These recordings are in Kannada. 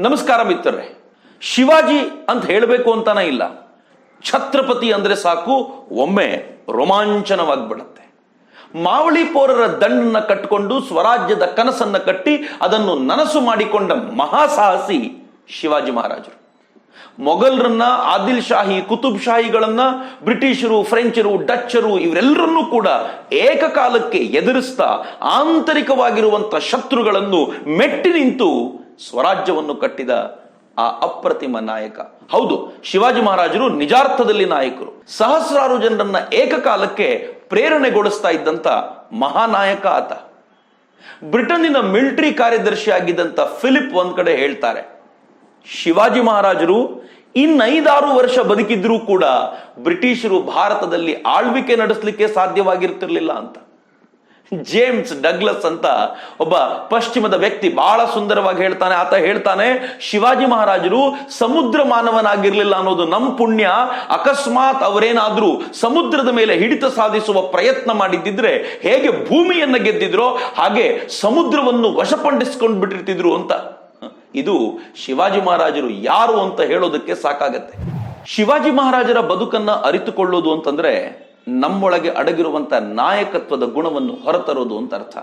ನಮಸ್ಕಾರ ಮಿತ್ರರೇ. ಶಿವಾಜಿ ಅಂತ ಹೇಳಬೇಕು ಅಂತಾನೆ ಇಲ್ಲ. ಛತ್ರಪತಿ ಅಂದ್ರೆ ಸಾಕು, ಒಮ್ಮೆ ರೋಮಾಂಚನವಾಗ್ಬಿಡತ್ತೆ. ಮಾವಳಿ ಪೌರರ ದಂಡನ್ನ ಕಟ್ಟಿಕೊಂಡು ಸ್ವರಾಜ್ಯದ ಕನಸನ್ನ ಕಟ್ಟಿ ಅದನ್ನು ನನಸು ಮಾಡಿಕೊಂಡ ಮಹಾಸಾಹಸಿ ಶಿವಾಜಿ ಮಹಾರಾಜರು. ಮೊಘಲರನ್ನ ಆದಿಲ್ ಶಾಹಿ ಕುತುಬ್ ಶಾಹಿಗಳನ್ನ ಬ್ರಿಟಿಷರು, ಫ್ರೆಂಚರು, ಡಚ್ಚರು ಇವರೆಲ್ಲರನ್ನೂ ಕೂಡ ಏಕಕಾಲಕ್ಕೆ ಎದುರಿಸ್ತಾ ಆಂತರಿಕವಾಗಿರುವಂತ ಶತ್ರುಗಳನ್ನು ಮೆಟ್ಟಿ ನಿಂತು ಸ್ವರಾಜ್ಯವನ್ನು ಕಟ್ಟಿದ ಆ ಅಪ್ರತಿಮ ನಾಯಕ. ಹೌದು, ಶಿವಾಜಿ ಮಹಾರಾಜರು ನಿಜಾರ್ಥದಲ್ಲಿ ನಾಯಕರು. ಸಹಸ್ರಾರು ಜನರನ್ನ ಏಕಕಾಲಕ್ಕೆ ಪ್ರೇರಣೆಗೊಳಿಸ್ತಾ ಇದ್ದಂತ ಮಹಾನಾಯಕ ಆತ. ಬ್ರಿಟನ್ನಿನ ಮಿಲಿಟರಿ ಕಾರ್ಯದರ್ಶಿ ಆಗಿದ್ದಂತ ಫಿಲಿಪ್ ಒಂದ್ ಕಡೆ ಹೇಳ್ತಾರೆ, ಶಿವಾಜಿ ಮಹಾರಾಜರು ಇನ್ನೈದಾರು ವರ್ಷ ಬದುಕಿದ್ರೂ ಕೂಡ ಬ್ರಿಟಿಷರು ಭಾರತದಲ್ಲಿ ಆಳ್ವಿಕೆ ನಡೆಸಲಿಕ್ಕೆ ಸಾಧ್ಯವಾಗಿರ್ತಿರ್ಲಿಲ್ಲ ಅಂತ. ಜೇಮ್ಸ್ ಡಗ್ಲಸ್ ಅಂತ ಒಬ್ಬ ಪಶ್ಚಿಮದ ವ್ಯಕ್ತಿ ಬಹಳ ಸುಂದರವಾಗಿ ಹೇಳ್ತಾನೆ. ಆತ ಹೇಳ್ತಾನೆ, ಶಿವಾಜಿ ಮಹಾರಾಜರು ಸಮುದ್ರ ಮಾನವನಾಗಿರ್ಲಿಲ್ಲ ಅನ್ನೋದು ನಮ್ಮ ಪುಣ್ಯ. ಅಕಸ್ಮಾತ್ ಅವರೇನಾದ್ರೂ ಸಮುದ್ರದ ಮೇಲೆ ಹಿಡಿತ ಸಾಧಿಸುವ ಪ್ರಯತ್ನ ಮಾಡಿದ್ದಿದ್ರೆ ಹೇಗೆ ಭೂಮಿಯನ್ನ ಗೆದ್ದಿದ್ರೋ ಹಾಗೆ ಸಮುದ್ರವನ್ನು ವಶಪಡಿಸ್ಕೊಂಡು ಬಿಟ್ಟಿರ್ತಿದ್ರು ಅಂತ. ಇದು ಶಿವಾಜಿ ಮಹಾರಾಜರು ಯಾರು ಅಂತ ಹೇಳೋದಕ್ಕೆ ಸಾಕಾಗತ್ತೆ. ಶಿವಾಜಿ ಮಹಾರಾಜರ ಬದುಕನ್ನ ಅರಿತುಕೊಳ್ಳೋದು ಅಂತಂದ್ರೆ ನಮ್ಮೊಳಗೆ ಅಡಗಿರುವಂತ ನಾಯಕತ್ವದ ಗುಣವನ್ನು ಹೊರತರೋದು ಅಂತ ಅರ್ಥ.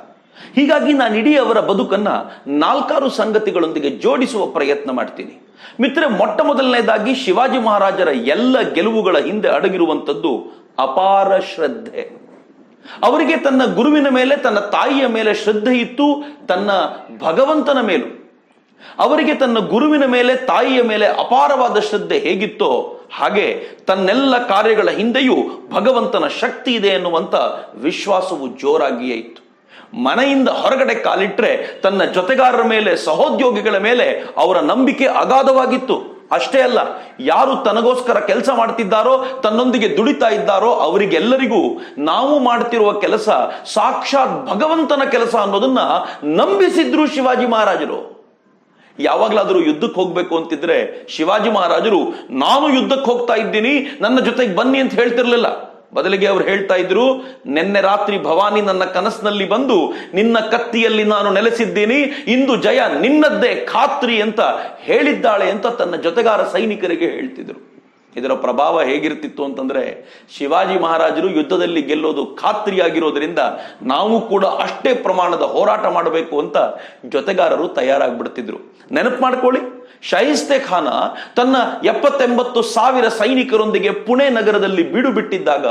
ಹೀಗಾಗಿ ನಾನು ಇಡೀ ಅವರ ಬದುಕನ್ನ ನಾಲ್ಕಾರು ಸಂಗತಿಗಳೊಂದಿಗೆ ಜೋಡಿಸುವ ಪ್ರಯತ್ನ ಮಾಡ್ತೀನಿ. ಮಿತ್ರ ಮೊಟ್ಟ ಮೊದಲನೇದಾಗಿ ಶಿವಾಜಿ ಮಹಾರಾಜರ ಎಲ್ಲ ಗೆಲುವುಗಳ ಹಿಂದೆ ಅಡಗಿರುವಂಥದ್ದು ಅಪಾರ ಶ್ರದ್ಧೆ. ಅವರಿಗೆ ತನ್ನ ಗುರುವಿನ ಮೇಲೆ, ತನ್ನ ತಾಯಿಯ ಮೇಲೆ ಶ್ರದ್ಧೆ ಇತ್ತು, ತನ್ನ ಭಗವಂತನ ಮೇಲೂ. ಅವರಿಗೆ ತನ್ನ ಗುರುವಿನ ಮೇಲೆ, ತಾಯಿಯ ಮೇಲೆ ಅಪಾರವಾದ ಶ್ರದ್ಧೆ ಹೇಗಿತ್ತೋ ಹಾಗೆ ತನ್ನೆಲ್ಲ ಕಾರ್ಯಗಳ ಹಿಂದೆಯೂ ಭಗವಂತನ ಶಕ್ತಿ ಇದೆ ಎನ್ನುವಂಥ ವಿಶ್ವಾಸವು ಜೋರಾಗಿಯೇ ಇತ್ತು. ಮನೆಯಿಂದ ಹೊರಗಡೆ ಕಾಲಿಟ್ರೆ ತನ್ನ ಜೊತೆಗಾರರ ಮೇಲೆ, ಸಹೋದ್ಯೋಗಿಗಳ ಮೇಲೆ ಅವರ ನಂಬಿಕೆ ಅಗಾಧವಾಗಿತ್ತು. ಅಷ್ಟೇ ಅಲ್ಲ, ಯಾರು ತನಗೋಸ್ಕರ ಕೆಲಸ ಮಾಡ್ತಿದ್ದಾರೋ, ತನ್ನೊಂದಿಗೆ ದುಡಿತಾ ಇದ್ದಾರೋ ಅವರಿಗೆಲ್ಲರಿಗೂ ನಾವು ಮಾಡ್ತಿರುವ ಕೆಲಸ ಸಾಕ್ಷಾತ್ ಭಗವಂತನ ಕೆಲಸ ಅನ್ನೋದನ್ನ ನಂಬಿಸಿದ್ರು ಶಿವಾಜಿ ಮಹಾರಾಜರು. ಯಾವಾಗ್ಲಾದ್ರೂ ಯುದ್ಧಕ್ಕೆ ಹೋಗ್ಬೇಕು ಅಂತಿದ್ರೆ ಶಿವಾಜಿ ಮಹಾರಾಜರು, ನಾನು ಯುದ್ಧಕ್ಕೆ ಹೋಗ್ತಾ ಇದ್ದೀನಿ, ನನ್ನ ಜೊತೆಗೆ ಬನ್ನಿ ಅಂತ ಹೇಳ್ತಿರ್ಲಿಲ್ಲ. ಬದಲಿಗೆ ಅವ್ರು ಹೇಳ್ತಾ ಇದ್ರು, ನಿನ್ನೆ ರಾತ್ರಿ ಭವಾನಿ ನನ್ನ ಕನಸಿನಲ್ಲಿ ಬಂದು, ನಿನ್ನ ಕತ್ತಿಯಲ್ಲಿ ನಾನು ನೆಲೆಸಿದ್ದೀನಿ, ಇಂದು ಜಯ ನಿನ್ನದ್ದೇ, ಖಾತ್ರಿ ಅಂತ ಹೇಳಿದ್ದಾಳೆ ಅಂತ ತನ್ನ ಜೊತೆಗಾರ ಸೈನಿಕರಿಗೆ ಹೇಳ್ತಿದ್ರು. ಇದರ ಪ್ರಭಾವ ಹೇಗಿರ್ತಿತ್ತು ಅಂತಂದ್ರೆ ಶಿವಾಜಿ ಮಹಾರಾಜರು ಯುದ್ಧದಲ್ಲಿ ಗೆಲ್ಲೋದು ಖಾತ್ರಿಯಾಗಿರೋದ್ರಿಂದ ನಾವು ಕೂಡ ಅಷ್ಟೇ ಪ್ರಮಾಣದ ಹೋರಾಟ ಮಾಡಬೇಕು ಅಂತ ಜೊತೆಗಾರರು ತಯಾರಾಗ್ಬಿಡ್ತಿದ್ರು. ನೆನಪು ಮಾಡ್ಕೊಳ್ಳಿ ಶಹಿಸ್ತೆ ಖಾನ ತನ್ನ ಎಪ್ಪತ್ತೆಂಬತ್ತು ಸಾವಿರ ಸೈನಿಕರೊಂದಿಗೆ ಪುಣೆ ನಗರದಲ್ಲಿ ಬೀಡು ಬಿಟ್ಟಿದ್ದಾಗ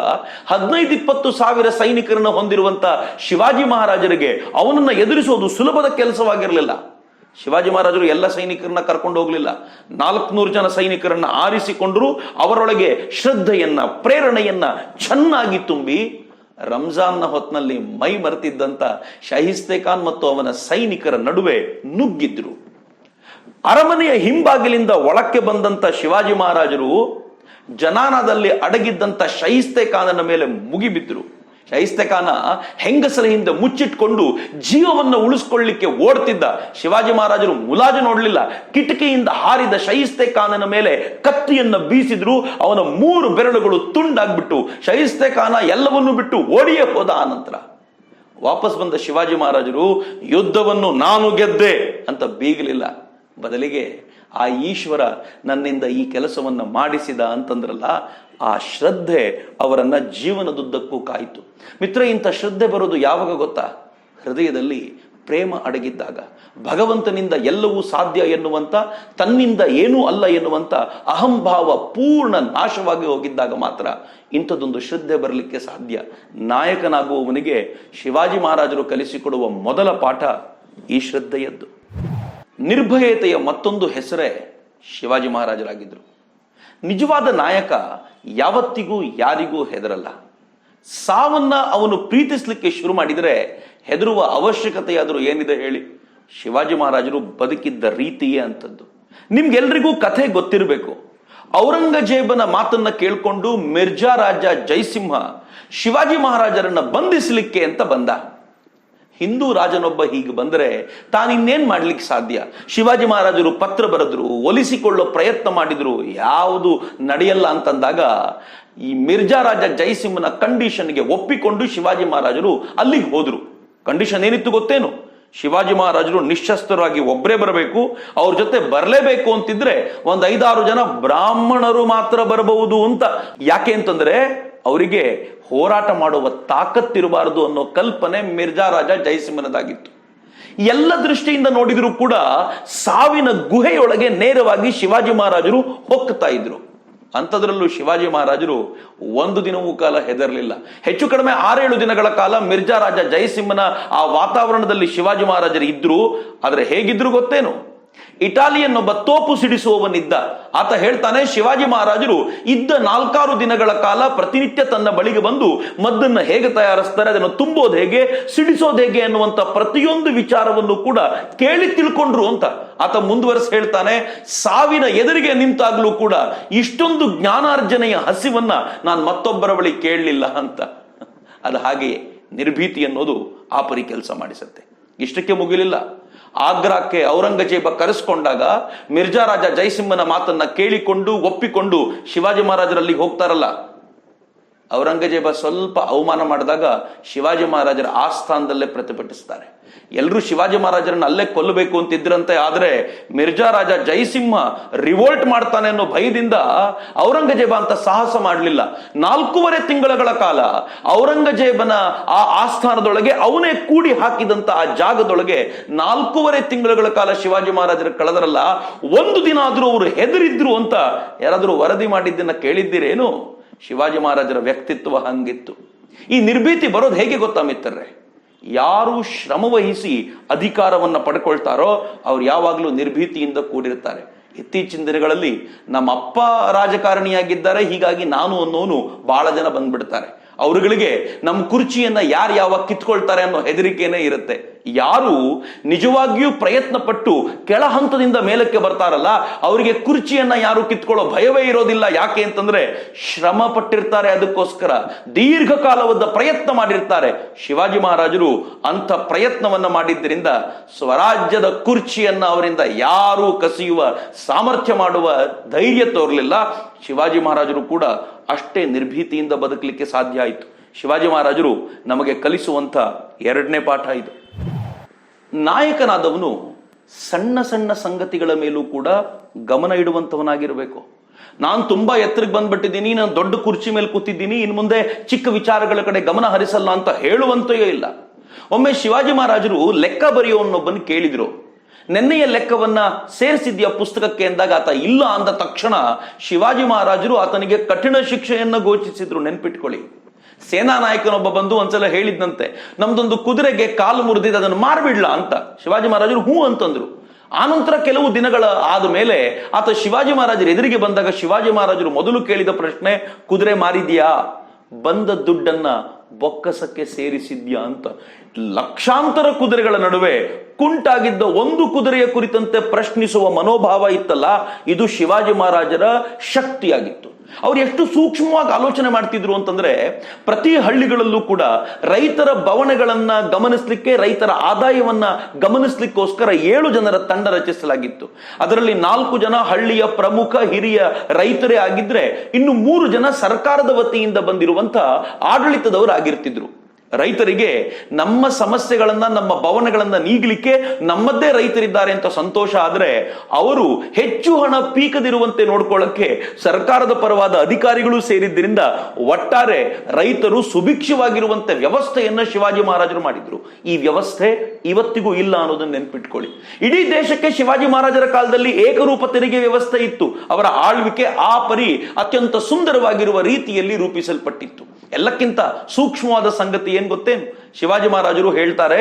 ಹದಿನೈದು ಇಪ್ಪತ್ತು ಸಾವಿರ ಸೈನಿಕರನ್ನ ಹೊಂದಿರುವಂತ ಶಿವಾಜಿ ಮಹಾರಾಜರಿಗೆ ಅವನನ್ನ ಎದುರಿಸೋದು ಸುಲಭದ ಕೆಲಸವಾಗಿರಲಿಲ್ಲ. ಶಿವಾಜಿ ಮಹಾರಾಜರು ಎಲ್ಲ ಸೈನಿಕರನ್ನ ಕರ್ಕೊಂಡು ಹೋಗಲಿಲ್ಲ. ನಾಲ್ಕುನೂರು ಜನ ಸೈನಿಕರನ್ನ ಆರಿಸಿಕೊಂಡ್ರು, ಅವರೊಳಗೆ ಶ್ರದ್ಧೆಯನ್ನ, ಪ್ರೇರಣೆಯನ್ನ ಚೆನ್ನಾಗಿ ತುಂಬಿ ರಂಜಾನ್ನ ಹೊತ್ನಲ್ಲಿ ಮೈ ಮರೆತಿದ್ದಂತ ಶಹಿಸ್ತೆ ಖಾನ್ ಮತ್ತು ಅವನ ಸೈನಿಕರ ನಡುವೆ ನುಗ್ಗಿದ್ರು. ಅರಮನೆಯ ಹಿಂಬಾಗಿಲಿಂದ ಒಳಕ್ಕೆ ಬಂದಂತ ಶಿವಾಜಿ ಮಹಾರಾಜರು ಜನಾನದಲ್ಲಿ ಅಡಗಿದ್ದಂತ ಶಹಿಸ್ತೆ ಖಾನನ ಮೇಲೆ ಮುಗಿಬಿದ್ರು. ಶೈಸ್ತೆ ಖಾನ ಹೆಂಗಸರ ಹಿಂದೆ ಮುಚ್ಚಿಟ್ಕೊಂಡು ಜೀವವನ್ನು ಉಳಿಸ್ಕೊಳ್ಳಿಕ್ಕೆ ಓಡ್ತಿದ್ದ ಶಿವಾಜಿ ಮಹಾರಾಜರು ಮುಲಾಜು ನೋಡ್ಲಿಲ್ಲ. ಕಿಟಕಿಯಿಂದ ಹಾರಿದ ಶೈಸ್ತೆ ಖಾನನ ಮೇಲೆ ಕತ್ತಿಯನ್ನು ಬೀಸಿದ್ರು. ಅವನ ಮೂರು ಬೆರಳುಗಳು ತುಂಡಾಗ್ಬಿಟ್ಟು ಶೈಸ್ತೆ ಖಾನ ಎಲ್ಲವನ್ನೂ ಬಿಟ್ಟು ಓಡಿಯೇ ಹೋದ ಆನಂತರ. ವಾಪಸ್ ಬಂದ ಶಿವಾಜಿ ಮಹಾರಾಜರು, ಯುದ್ಧವನ್ನು ನಾನು ಗೆದ್ದೆ ಅಂತ ಬೀಗಲಿಲ್ಲ. ಬದಲಿಗೆ ಆ ಈಶ್ವರ ನನ್ನಿಂದ ಈ ಕೆಲಸವನ್ನು ಮಾಡಿಸಿದ ಅಂತಂದ್ರಲ್ಲ, ಆ ಶ್ರದ್ಧೆ ಅವರನ್ನ ಜೀವನದುದ್ದಕ್ಕೂ ಕಾಯಿತು. ಮಿತ್ರ, ಇಂಥ ಶ್ರದ್ಧೆ ಬರೋದು ಯಾವಾಗ ಗೊತ್ತಾ? ಹೃದಯದಲ್ಲಿ ಪ್ರೇಮ ಅಡಗಿದ್ದಾಗ. ಭಗವಂತನಿಂದ ಎಲ್ಲವೂ ಸಾಧ್ಯ ಎನ್ನುವಂಥ ತನ್ನಿಂದ ಏನೂ ಅಲ್ಲ ಎನ್ನುವಂಥ ಅಹಂಭಾವ ಪೂರ್ಣ ನಾಶವಾಗಿ ಹೋಗಿದ್ದಾಗ ಮಾತ್ರ ಇಂಥದ್ದೊಂದು ಶ್ರದ್ಧೆ ಬರಲಿಕ್ಕೆ ಸಾಧ್ಯ. ನಾಯಕನಾಗುವವನಿಗೆ ಶಿವಾಜಿ ಮಹಾರಾಜರು ಕಲಿಸಿಕೊಡುವ ಮೊದಲ ಪಾಠ ಈ ಶ್ರದ್ಧೆಯದ್ದು. ನಿರ್ಭಯತೆಯ ಮತ್ತೊಂದು ಹೆಸರೇ ಶಿವಾಜಿ ಮಹಾರಾಜರಾಗಿದ್ದರು ನಿಜವಾದ ನಾಯಕ ಯಾವತ್ತಿಗೂ ಯಾರಿಗೂ ಹೆದರಲ್ಲ. ಸಾವನ್ನ ಅವನು ಪ್ರೀತಿಸಲಿಕ್ಕೆ ಶುರು ಮಾಡಿದರೆ ಹೆದರುವ ಅವಶ್ಯಕತೆಯಾದರೂ ಏನಿದೆ ಹೇಳಿ? ಶಿವಾಜಿ ಮಹಾರಾಜರು ಬದುಕಿದ್ದ ರೀತಿಯೇ ಅಂತದ್ದು. ನಿಮ್ಗೆಲ್ರಿಗೂ ಕಥೆ ಗೊತ್ತಿರಬೇಕು. ಔರಂಗಜೇಬನ ಮಾತನ್ನ ಕೇಳಿಕೊಂಡು ಮಿರ್ಜಾ ರಾಜ ಜಯಸಿಂಹ ಶಿವಾಜಿ ಮಹಾರಾಜರನ್ನ ಬಂಧಿಸಲಿಕ್ಕೆ ಅಂತ ಬಂದ. ಹಿಂದೂ ರಾಜನೊಬ್ಬ ಹೀಗೆ ಬಂದರೆ ತಾನಿನ್ನೇನು ಮಾಡ್ಲಿಕ್ಕೆ ಸಾಧ್ಯ? ಶಿವಾಜಿ ಮಹಾರಾಜರು ಪತ್ರ ಬರೆದ್ರು, ಒಲಿಸಿಕೊಳ್ಳೋ ಪ್ರಯತ್ನ ಮಾಡಿದ್ರು, ಯಾವುದು ನಡೆಯಲ್ಲ ಅಂತಂದಾಗ ಈ ಮಿರ್ಜಾ ರಾಜ ಜಯಸಿಂಹನ ಕಂಡೀಷನ್ಗೆ ಒಪ್ಪಿಕೊಂಡು ಶಿವಾಜಿ ಮಹಾರಾಜರು ಅಲ್ಲಿಗೆ ಹೋದ್ರು. ಕಂಡೀಷನ್ ಏನಿತ್ತು ಗೊತ್ತೇನು? ಶಿವಾಜಿ ಮಹಾರಾಜರು ನಿಶಸ್ತ್ರರಾಗಿ ಒಬ್ಬರೇ ಬರಬೇಕು, ಅವ್ರ ಜೊತೆ ಬರಲೇಬೇಕು ಅಂತಿದ್ರೆ ಒಂದು ಐದಾರು ಜನ ಬ್ರಾಹ್ಮಣರು ಮಾತ್ರ ಬರಬಹುದು ಅಂತ. ಯಾಕೆ ಅಂತಂದ್ರೆ ಅವರಿಗೆ ಹೋರಾಟ ಮಾಡುವ ತಾಕತ್ತಿರಬಾರದು ಅನ್ನೋ ಕಲ್ಪನೆ ಮಿರ್ಜಾ ರಾಜ ಜಯಸಿಂಹನದಾಗಿತ್ತು. ಎಲ್ಲ ದೃಷ್ಟಿಯಿಂದ ನೋಡಿದರೂ ಕೂಡ ಸಾವಿನ ಗುಹೆಯೊಳಗೆ ನೇರವಾಗಿ ಶಿವಾಜಿ ಮಹಾರಾಜರು ಹೋಗ್ತಾ ಇದ್ರು. ಅಂಥದ್ರಲ್ಲೂ ಶಿವಾಜಿ ಮಹಾರಾಜರು ಒಂದು ದಿನವೂ ಕಾಲ ಹೆದರಲಿಲ್ಲ. ಹೆಚ್ಚು ಕಡಿಮೆ ಆರೇಳು ದಿನಗಳ ಕಾಲ ಮಿರ್ಜಾ ರಾಜ ಜಯಸಿಂಹನ ಆ ವಾತಾವರಣದಲ್ಲಿ ಶಿವಾಜಿ ಮಹಾರಾಜರು ಇದ್ರು. ಆದರೆ ಹೇಗಿದ್ರು ಗೊತ್ತೇನು? ಇಟಾಲಿಯನ್ ಒಬ್ಬ ತೋಪು ಸಿಡಿಸುವವನಿದ್ದ. ಆತ ಹೇಳ್ತಾನೆ, ಶಿವಾಜಿ ಮಹಾರಾಜರು, ಇದ್ದ ನಾಲ್ಕಾರು ದಿನಗಳ ಕಾಲ ಪ್ರತಿನಿತ್ಯ ತನ್ನ ಬಳಿಗೆ ಬಂದು ಮದ್ದನ್ನ ಹೇಗೆ ತಯಾರಿಸ್ತಾರೆ, ಅದನ್ನು ತುಂಬೋದು ಹೇಗೆ, ಸಿಡಿಸೋದು ಹೇಗೆ ಅನ್ನುವಂತ ಪ್ರತಿಯೊಂದು ವಿಚಾರವನ್ನು ಕೂಡ ಕೇಳಿ ತಿಳ್ಕೊಂಡ್ರು ಅಂತ. ಆತ ಮುಂದುವರೆಸಿ ಹೇಳ್ತಾನೆ, ಸಾವಿನ ಎದುರಿಗೆ ನಿಂತಾಗ್ಲೂ ಕೂಡ ಇಷ್ಟೊಂದು ಜ್ಞಾನಾರ್ಜನೆಯ ಹಸಿವನ್ನ ನಾನು ಮತ್ತೊಬ್ಬರ ಬಳಿ ಕೇಳಲಿಲ್ಲ ಅಂತ. ಅದು ಹಾಗೆಯೇ, ನಿರ್ಭೀತಿ ಅನ್ನೋದು ಆ ಪರಿ ಕೆಲಸ ಮಾಡಿಸುತ್ತೆ. ಇಷ್ಟಕ್ಕೆ ಮುಗಿಲಿಲ್ಲ. ಆಗ್ರಾಕ್ಕೆ ಔರಂಗಜೇಬ ಕರೆಸ್ಕೊಂಡಾಗ ಮಿರ್ಜಾ ರಾಜ ಜಯಸಿಂಹನ ಮಾತನ್ನ ಕೇಳಿಕೊಂಡು ಒಪ್ಪಿಕೊಂಡು ಶಿವಾಜಿ ಮಹಾರಾಜರಲ್ಲಿ ಹೋಗ್ತಾರಲ್ಲ. ಔರಂಗಜೇಬ ಸ್ವಲ್ಪ ಅವಮಾನ ಮಾಡಿದಾಗ ಶಿವಾಜಿ ಮಹಾರಾಜರ ಆಸ್ಥಾನದಲ್ಲೇ ಪ್ರತಿಭಟಿಸ್ತಾರೆ. ಎಲ್ಲರೂ ಶಿವಾಜಿ ಮಹಾರಾಜರನ್ನ ಅಲ್ಲೇ ಕೊಲ್ಲಬೇಕು ಅಂತಿದ್ರಂತೆ, ಆದ್ರೆ ಮಿರ್ಜಾ ರಾಜ ಜಯಸಿಂಹ ರಿವೋಲ್ಟ್ ಮಾಡ್ತಾನೆ ಅನ್ನೋ ಭಯದಿಂದ ಔರಂಗಜೇಬ ಅಂತ ಸಾಹಸ ಮಾಡಲಿಲ್ಲ. ನಾಲ್ಕೂವರೆ ತಿಂಗಳ ಕಾಲ ಔರಂಗಜೇಬನ ಆ ಆಸ್ಥಾನದೊಳಗೆ ಅವನೇ ಕೂಡಿ ಹಾಕಿದಂತ ಆ ಜಾಗದೊಳಗೆ ನಾಲ್ಕೂವರೆ ತಿಂಗಳುಗಳ ಕಾಲ ಶಿವಾಜಿ ಮಹಾರಾಜರು ಕಳೆದ್ರಲ್ಲ, ಒಂದು ದಿನ ಆದ್ರೂ ಅವರು ಹೆದರಿದ್ರು ಅಂತ ಯಾರಾದರೂ ವರದಿ ಮಾಡಿದ್ದನ್ನ ಕೇಳಿದ್ದೀರೇನು? ಶಿವಾಜಿ ಮಹಾರಾಜರ ವ್ಯಕ್ತಿತ್ವ ಹಂಗಿತ್ತು. ಈ ನಿರ್ಭೀತಿ ಬರೋದು ಹೇಗೆ ಗೊತ್ತಾ ಮಿತ್ರರೇ? ಯಾರು ಶ್ರಮವಹಿಸಿ ಅಧಿಕಾರವನ್ನ ಪಡ್ಕೊಳ್ತಾರೋ ಅವ್ರು ಯಾವಾಗಲೂ ನಿರ್ಭೀತಿಯಿಂದ ಕೂಡಿರ್ತಾರೆ. ಇತ್ತೀಚಿನ ದಿನಗಳಲ್ಲಿ ನಮ್ಮ ಅಪ್ಪ ರಾಜಕಾರಣಿಯಾಗಿದ್ದಾರೆ, ಹೀಗಾಗಿ ನಾನು ಅನ್ನೋನು ಬಹಳ ಜನ ಬಂದ್ಬಿಡ್ತಾರೆ. ಅವರುಗಳಿಗೆ ನಮ್ಮ ಕುರ್ಚಿಯನ್ನ ಯಾರು ಯಾವಾಗ ಕಿತ್ಕೊಳ್ತಾರೆ ಅನ್ನೋ ಹೆದರಿಕೆನೇ ಇರುತ್ತೆ. ಯಾರು ನಿಜವಾಗಿಯೂ ಪ್ರಯತ್ನ ಪಟ್ಟು ಕೆಳ ಹಂತದಿಂದ ಮೇಲಕ್ಕೆ ಬರ್ತಾರಲ್ಲ, ಅವರಿಗೆ ಕುರ್ಚಿಯನ್ನ ಯಾರು ಕಿತ್ಕೊಳ್ಳೋ ಭಯವೇ ಇರೋದಿಲ್ಲ. ಯಾಕೆ ಅಂತಂದ್ರೆ ಶ್ರಮ ಪಟ್ಟಿರ್ತಾರೆ ಅದಕ್ಕೋಸ್ಕರ. ದೀರ್ಘಕಾಲವಾದ ಪ್ರಯತ್ನ ಮಾಡಿರ್ತಾರೆ. ಶಿವಾಜಿ ಮಹಾರಾಜರು ಅಂಥ ಪ್ರಯತ್ನವನ್ನ ಮಾಡಿದ್ದರಿಂದ ಸ್ವರಾಜ್ಯದ ಕುರ್ಚಿಯನ್ನ ಅವರಿಂದ ಯಾರು ಕಸಿಯುವ, ಸಾಮರ್ಥ್ಯ ಮಾಡುವ ಧೈರ್ಯ ತೋರಲಿಲ್ಲ. ಶಿವಾಜಿ ಮಹಾರಾಜರು ಕೂಡ ಅಷ್ಟೇ ನಿರ್ಭೀತಿಯಿಂದ ಬದುಕಲಿಕ್ಕೆ ಸಾಧ್ಯ ಆಯಿತು. ಶಿವಾಜಿ ಮಹಾರಾಜರು ನಮಗೆ ಕಲಿಸುವಂತ ಎರಡನೇ ಪಾಠ ಇದು. ನಾಯಕನಾದವನು ಸಣ್ಣ ಸಣ್ಣ ಸಂಗತಿಗಳ ಮೇಲೂ ಕೂಡ ಗಮನ ಇಡುವಂತವನಾಗಿರಬೇಕು. ನಾನು ತುಂಬಾ ಎತ್ತರಕ್ಕೆ ಬಂದ್ಬಿಟ್ಟಿದ್ದೀನಿ, ನಾನು ದೊಡ್ಡ ಕುರ್ಚಿ ಮೇಲೆ ಕೂತಿದ್ದೀನಿ ಇನ್ನು ಮುಂದೆ ಚಿಕ್ಕ ವಿಚಾರಗಳ ಕಡೆ ಗಮನ ಹರಿಸಲ್ಲ ಅಂತ ಹೇಳುವಂತೆಯೇ ಇಲ್ಲ. ಒಮ್ಮೆ ಶಿವಾಜಿ ಮಹಾರಾಜರು ಲೆಕ್ಕ ಬರೆಯುವನ್ನೊಬ್ಬನ್ ಕೇಳಿದ್ರು. ನೆನ್ನೆಯ ಲೆಕ್ಕವನ್ನ ಸೇರಿಸಿದ್ಯಾ ಪುಸ್ತಕಕ್ಕೆ ಎಂದಾಗ ಆತ ಇಲ್ಲ ಅಂದ ತಕ್ಷಣ ಶಿವಾಜಿ ಮಹಾರಾಜರು ಆತನಿಗೆ ಕಠಿಣ ಶಿಕ್ಷೆಯನ್ನು ಘೋಷಿಸಿದ್ರು, ನೆನ್ಪಿಟ್ಕೊಳ್ಳಿ. ಸೇನಾ ನಾಯಕನೊಬ್ಬ ಬಂದು ಒಂದ್ಸಲ ಹೇಳಿದ್ನಂತೆ, ನಮ್ದೊಂದು ಕುದುರೆಗೆ ಕಾಲು ಮುರಿದಿದ್ದು ಅದನ್ನು ಮಾರ್ಬಿಡ್ಲಾ? ಅಂತ. ಶಿವಾಜಿ ಮಹಾರಾಜರು ಹೂ ಅಂತಂದ್ರು. ಆನಂತರ ಕೆಲವು ದಿನಗಳ ಆದ ಮೇಲೆ ಆತ ಶಿವಾಜಿ ಮಹಾರಾಜರ ಎದುರಿಗೆ ಬಂದಾಗ ಶಿವಾಜಿ ಮಹಾರಾಜರು ಮೊದಲು ಕೇಳಿದ ಪ್ರಶ್ನೆ, ಕುದುರೆ ಮಾರಿದ್ಯಾ? ಬಂದ ದುಡ್ಡನ್ನ ಬೊಕ್ಕಸಕ್ಕೆ ಸೇರಿಸಿದ್ಯಾ? ಅಂತ. ಲಕ್ಷಾಂತರ ಕುದುರೆಗಳ ನಡುವೆ ಕುಂಟಾಗಿದ್ದ ಒಂದು ಕುದುರೆಯ ಕುರಿತಂತೆ ಪ್ರಶ್ನಿಸುವ ಮನೋಭಾವ ಇತ್ತಲ್ಲ, ಇದು ಶಿವಾಜಿ ಮಹಾರಾಜರ ಶಕ್ತಿಯಾಗಿತ್ತು. ಅವ್ರು ಎಷ್ಟು ಸೂಕ್ಷ್ಮವಾಗಿ ಆಲೋಚನೆ ಮಾಡ್ತಿದ್ರು ಅಂತಂದ್ರೆ ಪ್ರತಿ ಹಳ್ಳಿಗಳಲ್ಲೂ ಕೂಡ ರೈತರ ಭವನಗಳನ್ನ ಗಮನಿಸ್ಲಿಕ್ಕೆ, ರೈತರ ಆದಾಯವನ್ನ ಗಮನಿಸ್ಲಿಕ್ಕೋಸ್ಕರ ಏಳು ಜನರ ತಂಡ ರಚಿಸಲಾಗಿತ್ತು. ಅದರಲ್ಲಿ ನಾಲ್ಕು ಜನ ಹಳ್ಳಿಯ ಪ್ರಮುಖ ಹಿರಿಯ ರೈತರೇ ಆಗಿದ್ರೆ ಇನ್ನು ಮೂರು ಜನ ಸರ್ಕಾರದ ವತಿಯಿಂದ ಬಂದಿರುವಂತಹ ಆಡಳಿತದವರು ಆಗಿರ್ತಿದ್ರು ರೈತರಿಗೆ ನಮ್ಮ ಸಮಸ್ಯೆಗಳನ್ನ, ನಮ್ಮ ಭವನಗಳನ್ನ ನೀಗಲಿಕ್ಕೆ ನಮ್ಮದ್ದೇ ರೈತರಿದ್ದಾರೆ ಅಂತ ಸಂತೋಷ ಆದ್ರೆ ಅವರು ಹೆಚ್ಚು ಹಣ ಪೀಕದಿರುವಂತೆ ನೋಡ್ಕೊಳ್ಳಕ್ಕೆ ಸರ್ಕಾರದ ಪರವಾದ ಅಧಿಕಾರಿಗಳು ಸೇರಿದ್ದರಿಂದ ಒಟ್ಟಾರೆ ರೈತರು ಸುಭಿಕ್ಷವಾಗಿರುವಂತೆ ವ್ಯವಸ್ಥೆಯನ್ನ ಶಿವಾಜಿ ಮಹಾರಾಜರು ಮಾಡಿದ್ರು. ಈ ವ್ಯವಸ್ಥೆ ಇವತ್ತಿಗೂ ಇಲ್ಲ ಅನ್ನೋದನ್ನ ನೆನ್ಪಿಟ್ಕೊಳ್ಳಿ. ಇಡೀ ದೇಶಕ್ಕೆ ಶಿವಾಜಿ ಮಹಾರಾಜರ ಕಾಲದಲ್ಲಿ ಏಕರೂಪ ತೆರಿಗೆ ವ್ಯವಸ್ಥೆ ಇತ್ತು. ಅವರ ಆಳ್ವಿಕೆ ಆ ಪರಿ ಅತ್ಯಂತ ಸುಂದರವಾಗಿರುವ ರೀತಿಯಲ್ಲಿ ರೂಪಿಸಲ್ಪಟ್ಟಿತ್ತು. ಎಲ್ಲಕ್ಕಿಂತ ಸೂಕ್ಷ್ಮವಾದ ಸಂಗತಿ ಏನ್ ಗೊತ್ತೇನು? ಶಿವಾಜಿ ಮಹಾರಾಜರು ಹೇಳ್ತಾರೆ,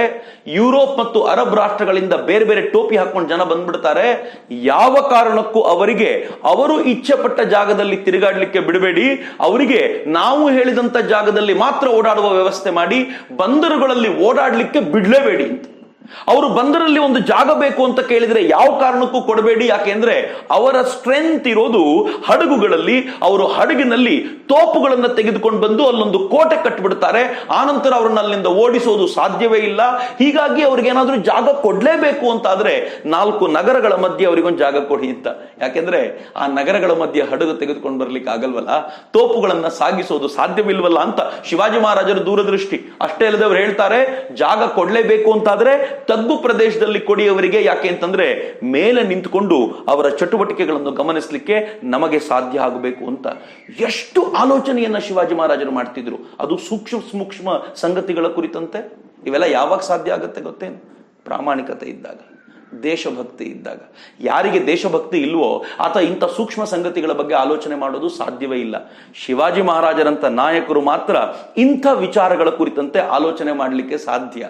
ಯುರೋಪ್ ಮತ್ತು ಅರಬ್ ರಾಷ್ಟ್ರಗಳಿಂದ ಬೇರೆ ಬೇರೆ ಟೋಪಿ ಹಾಕೊಂಡು ಜನ ಬಂದ್ಬಿಡ್ತಾರೆ. ಯಾವ ಕಾರಣಕ್ಕೂ ಅವರಿಗೆ, ಅವರು ಇಚ್ಛೆ ಪಟ್ಟ ಜಾಗದಲ್ಲಿ ತಿರುಗಾಡ್ಲಿಕ್ಕೆ ಬಿಡಬೇಡಿ. ಅವರಿಗೆ ನಾವು ಹೇಳಿದಂತ ಜಾಗದಲ್ಲಿ ಮಾತ್ರ ಓಡಾಡುವ ವ್ಯವಸ್ಥೆ ಮಾಡಿ, ಬಂದರುಗಳಲ್ಲಿ ಓಡಾಡ್ಲಿಕ್ಕೆ ಬಿಡಲೇಬೇಡಿ ಅಂತ. ಅವರು ಬಂದರಲ್ಲಿ ಒಂದು ಜಾಗ ಬೇಕು ಅಂತ ಕೇಳಿದ್ರೆ ಯಾವ ಕಾರಣಕ್ಕೂ ಕೊಡಬೇಡಿ. ಯಾಕೆಂದ್ರೆ ಅವರ ಸ್ಟ್ರೆಂತ್ ಇರೋದು ಹಡಗುಗಳಲ್ಲಿ, ಅವರು ಹಡಗಿನಲ್ಲಿ ತೋಪುಗಳನ್ನು ತೆಗೆದುಕೊಂಡು ಬಂದು ಅಲ್ಲೊಂದು ಕೋಟೆ ಕಟ್ಟಿಬಿಡ್ತಾರೆ ಆನಂತರ ಅವ್ರನ್ನ ಅಲ್ಲಿಂದ ಓಡಿಸೋದು ಸಾಧ್ಯವೇ ಇಲ್ಲ. ಹೀಗಾಗಿ ಅವ್ರಿಗೆ ಏನಾದ್ರೂ ಜಾಗ ಕೊಡ್ಲೇಬೇಕು ಅಂತಾದ್ರೆ ನಾಲ್ಕು ನಗರಗಳ ಮಧ್ಯೆ ಅವರಿಗೊಂದು ಜಾಗ ಕೊಡಿ ಅಂತ. ಯಾಕೆಂದ್ರೆ ಆ ನಗರಗಳ ಮಧ್ಯೆ ಹಡಗು ತೆಗೆದುಕೊಂಡು ಬರ್ಲಿಕ್ಕೆ ಆಗಲ್ವಲ್ಲ? ತೋಪುಗಳನ್ನ ಸಾಗಿಸೋದು ಸಾಧ್ಯವಿಲ್ವಲ್ಲ ಅಂತ ಶಿವಾಜಿ ಮಹಾರಾಜರ ದೂರದೃಷ್ಟಿ. ಅಷ್ಟೇ ಅಲ್ಲದೆ ಅವ್ರು ಹೇಳ್ತಾರೆ, ಜಾಗ ಕೊಡ್ಲೇಬೇಕು ಅಂತಾದ್ರೆ ತಗ್ಗು ಪ್ರದೇಶದಲ್ಲಿ ಕೊಡಿ ಅವರಿಗೆ ಯಾಕೆ ಅಂತಂದ್ರೆ ಮೇಲೆ ನಿಂತುಕೊಂಡು ಅವರ ಚಟುವಟಿಕೆಗಳನ್ನು ಗಮನಿಸಲಿಕ್ಕೆ ನಮಗೆ ಸಾಧ್ಯ ಆಗಬೇಕು ಅಂತ. ಎಷ್ಟು ಆಲೋಚನೆಯನ್ನ ಶಿವಾಜಿ ಮಹಾರಾಜರು ಮಾಡ್ತಿದ್ರು. ಅದು ಸೂಕ್ಷ್ಮ ಸೂಕ್ಷ್ಮ ಸಂಗತಿಗಳ ಕುರಿತಂತೆ. ಇವೆಲ್ಲ ಯಾವಾಗ ಸಾಧ್ಯ ಆಗುತ್ತೆ ಗೊತ್ತೇನು? ಪ್ರಾಮಾಣಿಕತೆ ಇದ್ದಾಗ. ದೇಶಭಕ್ತಿ ಇದ್ದಾಗ. ಯಾರಿಗೆ ದೇಶಭಕ್ತಿ ಇಲ್ವೋ, ಆತ ಇಂಥ ಸೂಕ್ಷ್ಮ ಸಂಗತಿಗಳ ಬಗ್ಗೆ ಆಲೋಚನೆ ಮಾಡೋದು ಸಾಧ್ಯವೇ ಇಲ್ಲ. ಶಿವಾಜಿ ಮಹಾರಾಜರಂಥ ನಾಯಕರು ಮಾತ್ರ ಇಂಥ ವಿಚಾರಗಳ ಕುರಿತಂತೆ ಆಲೋಚನೆ ಮಾಡಲಿಕ್ಕೆ ಸಾಧ್ಯ.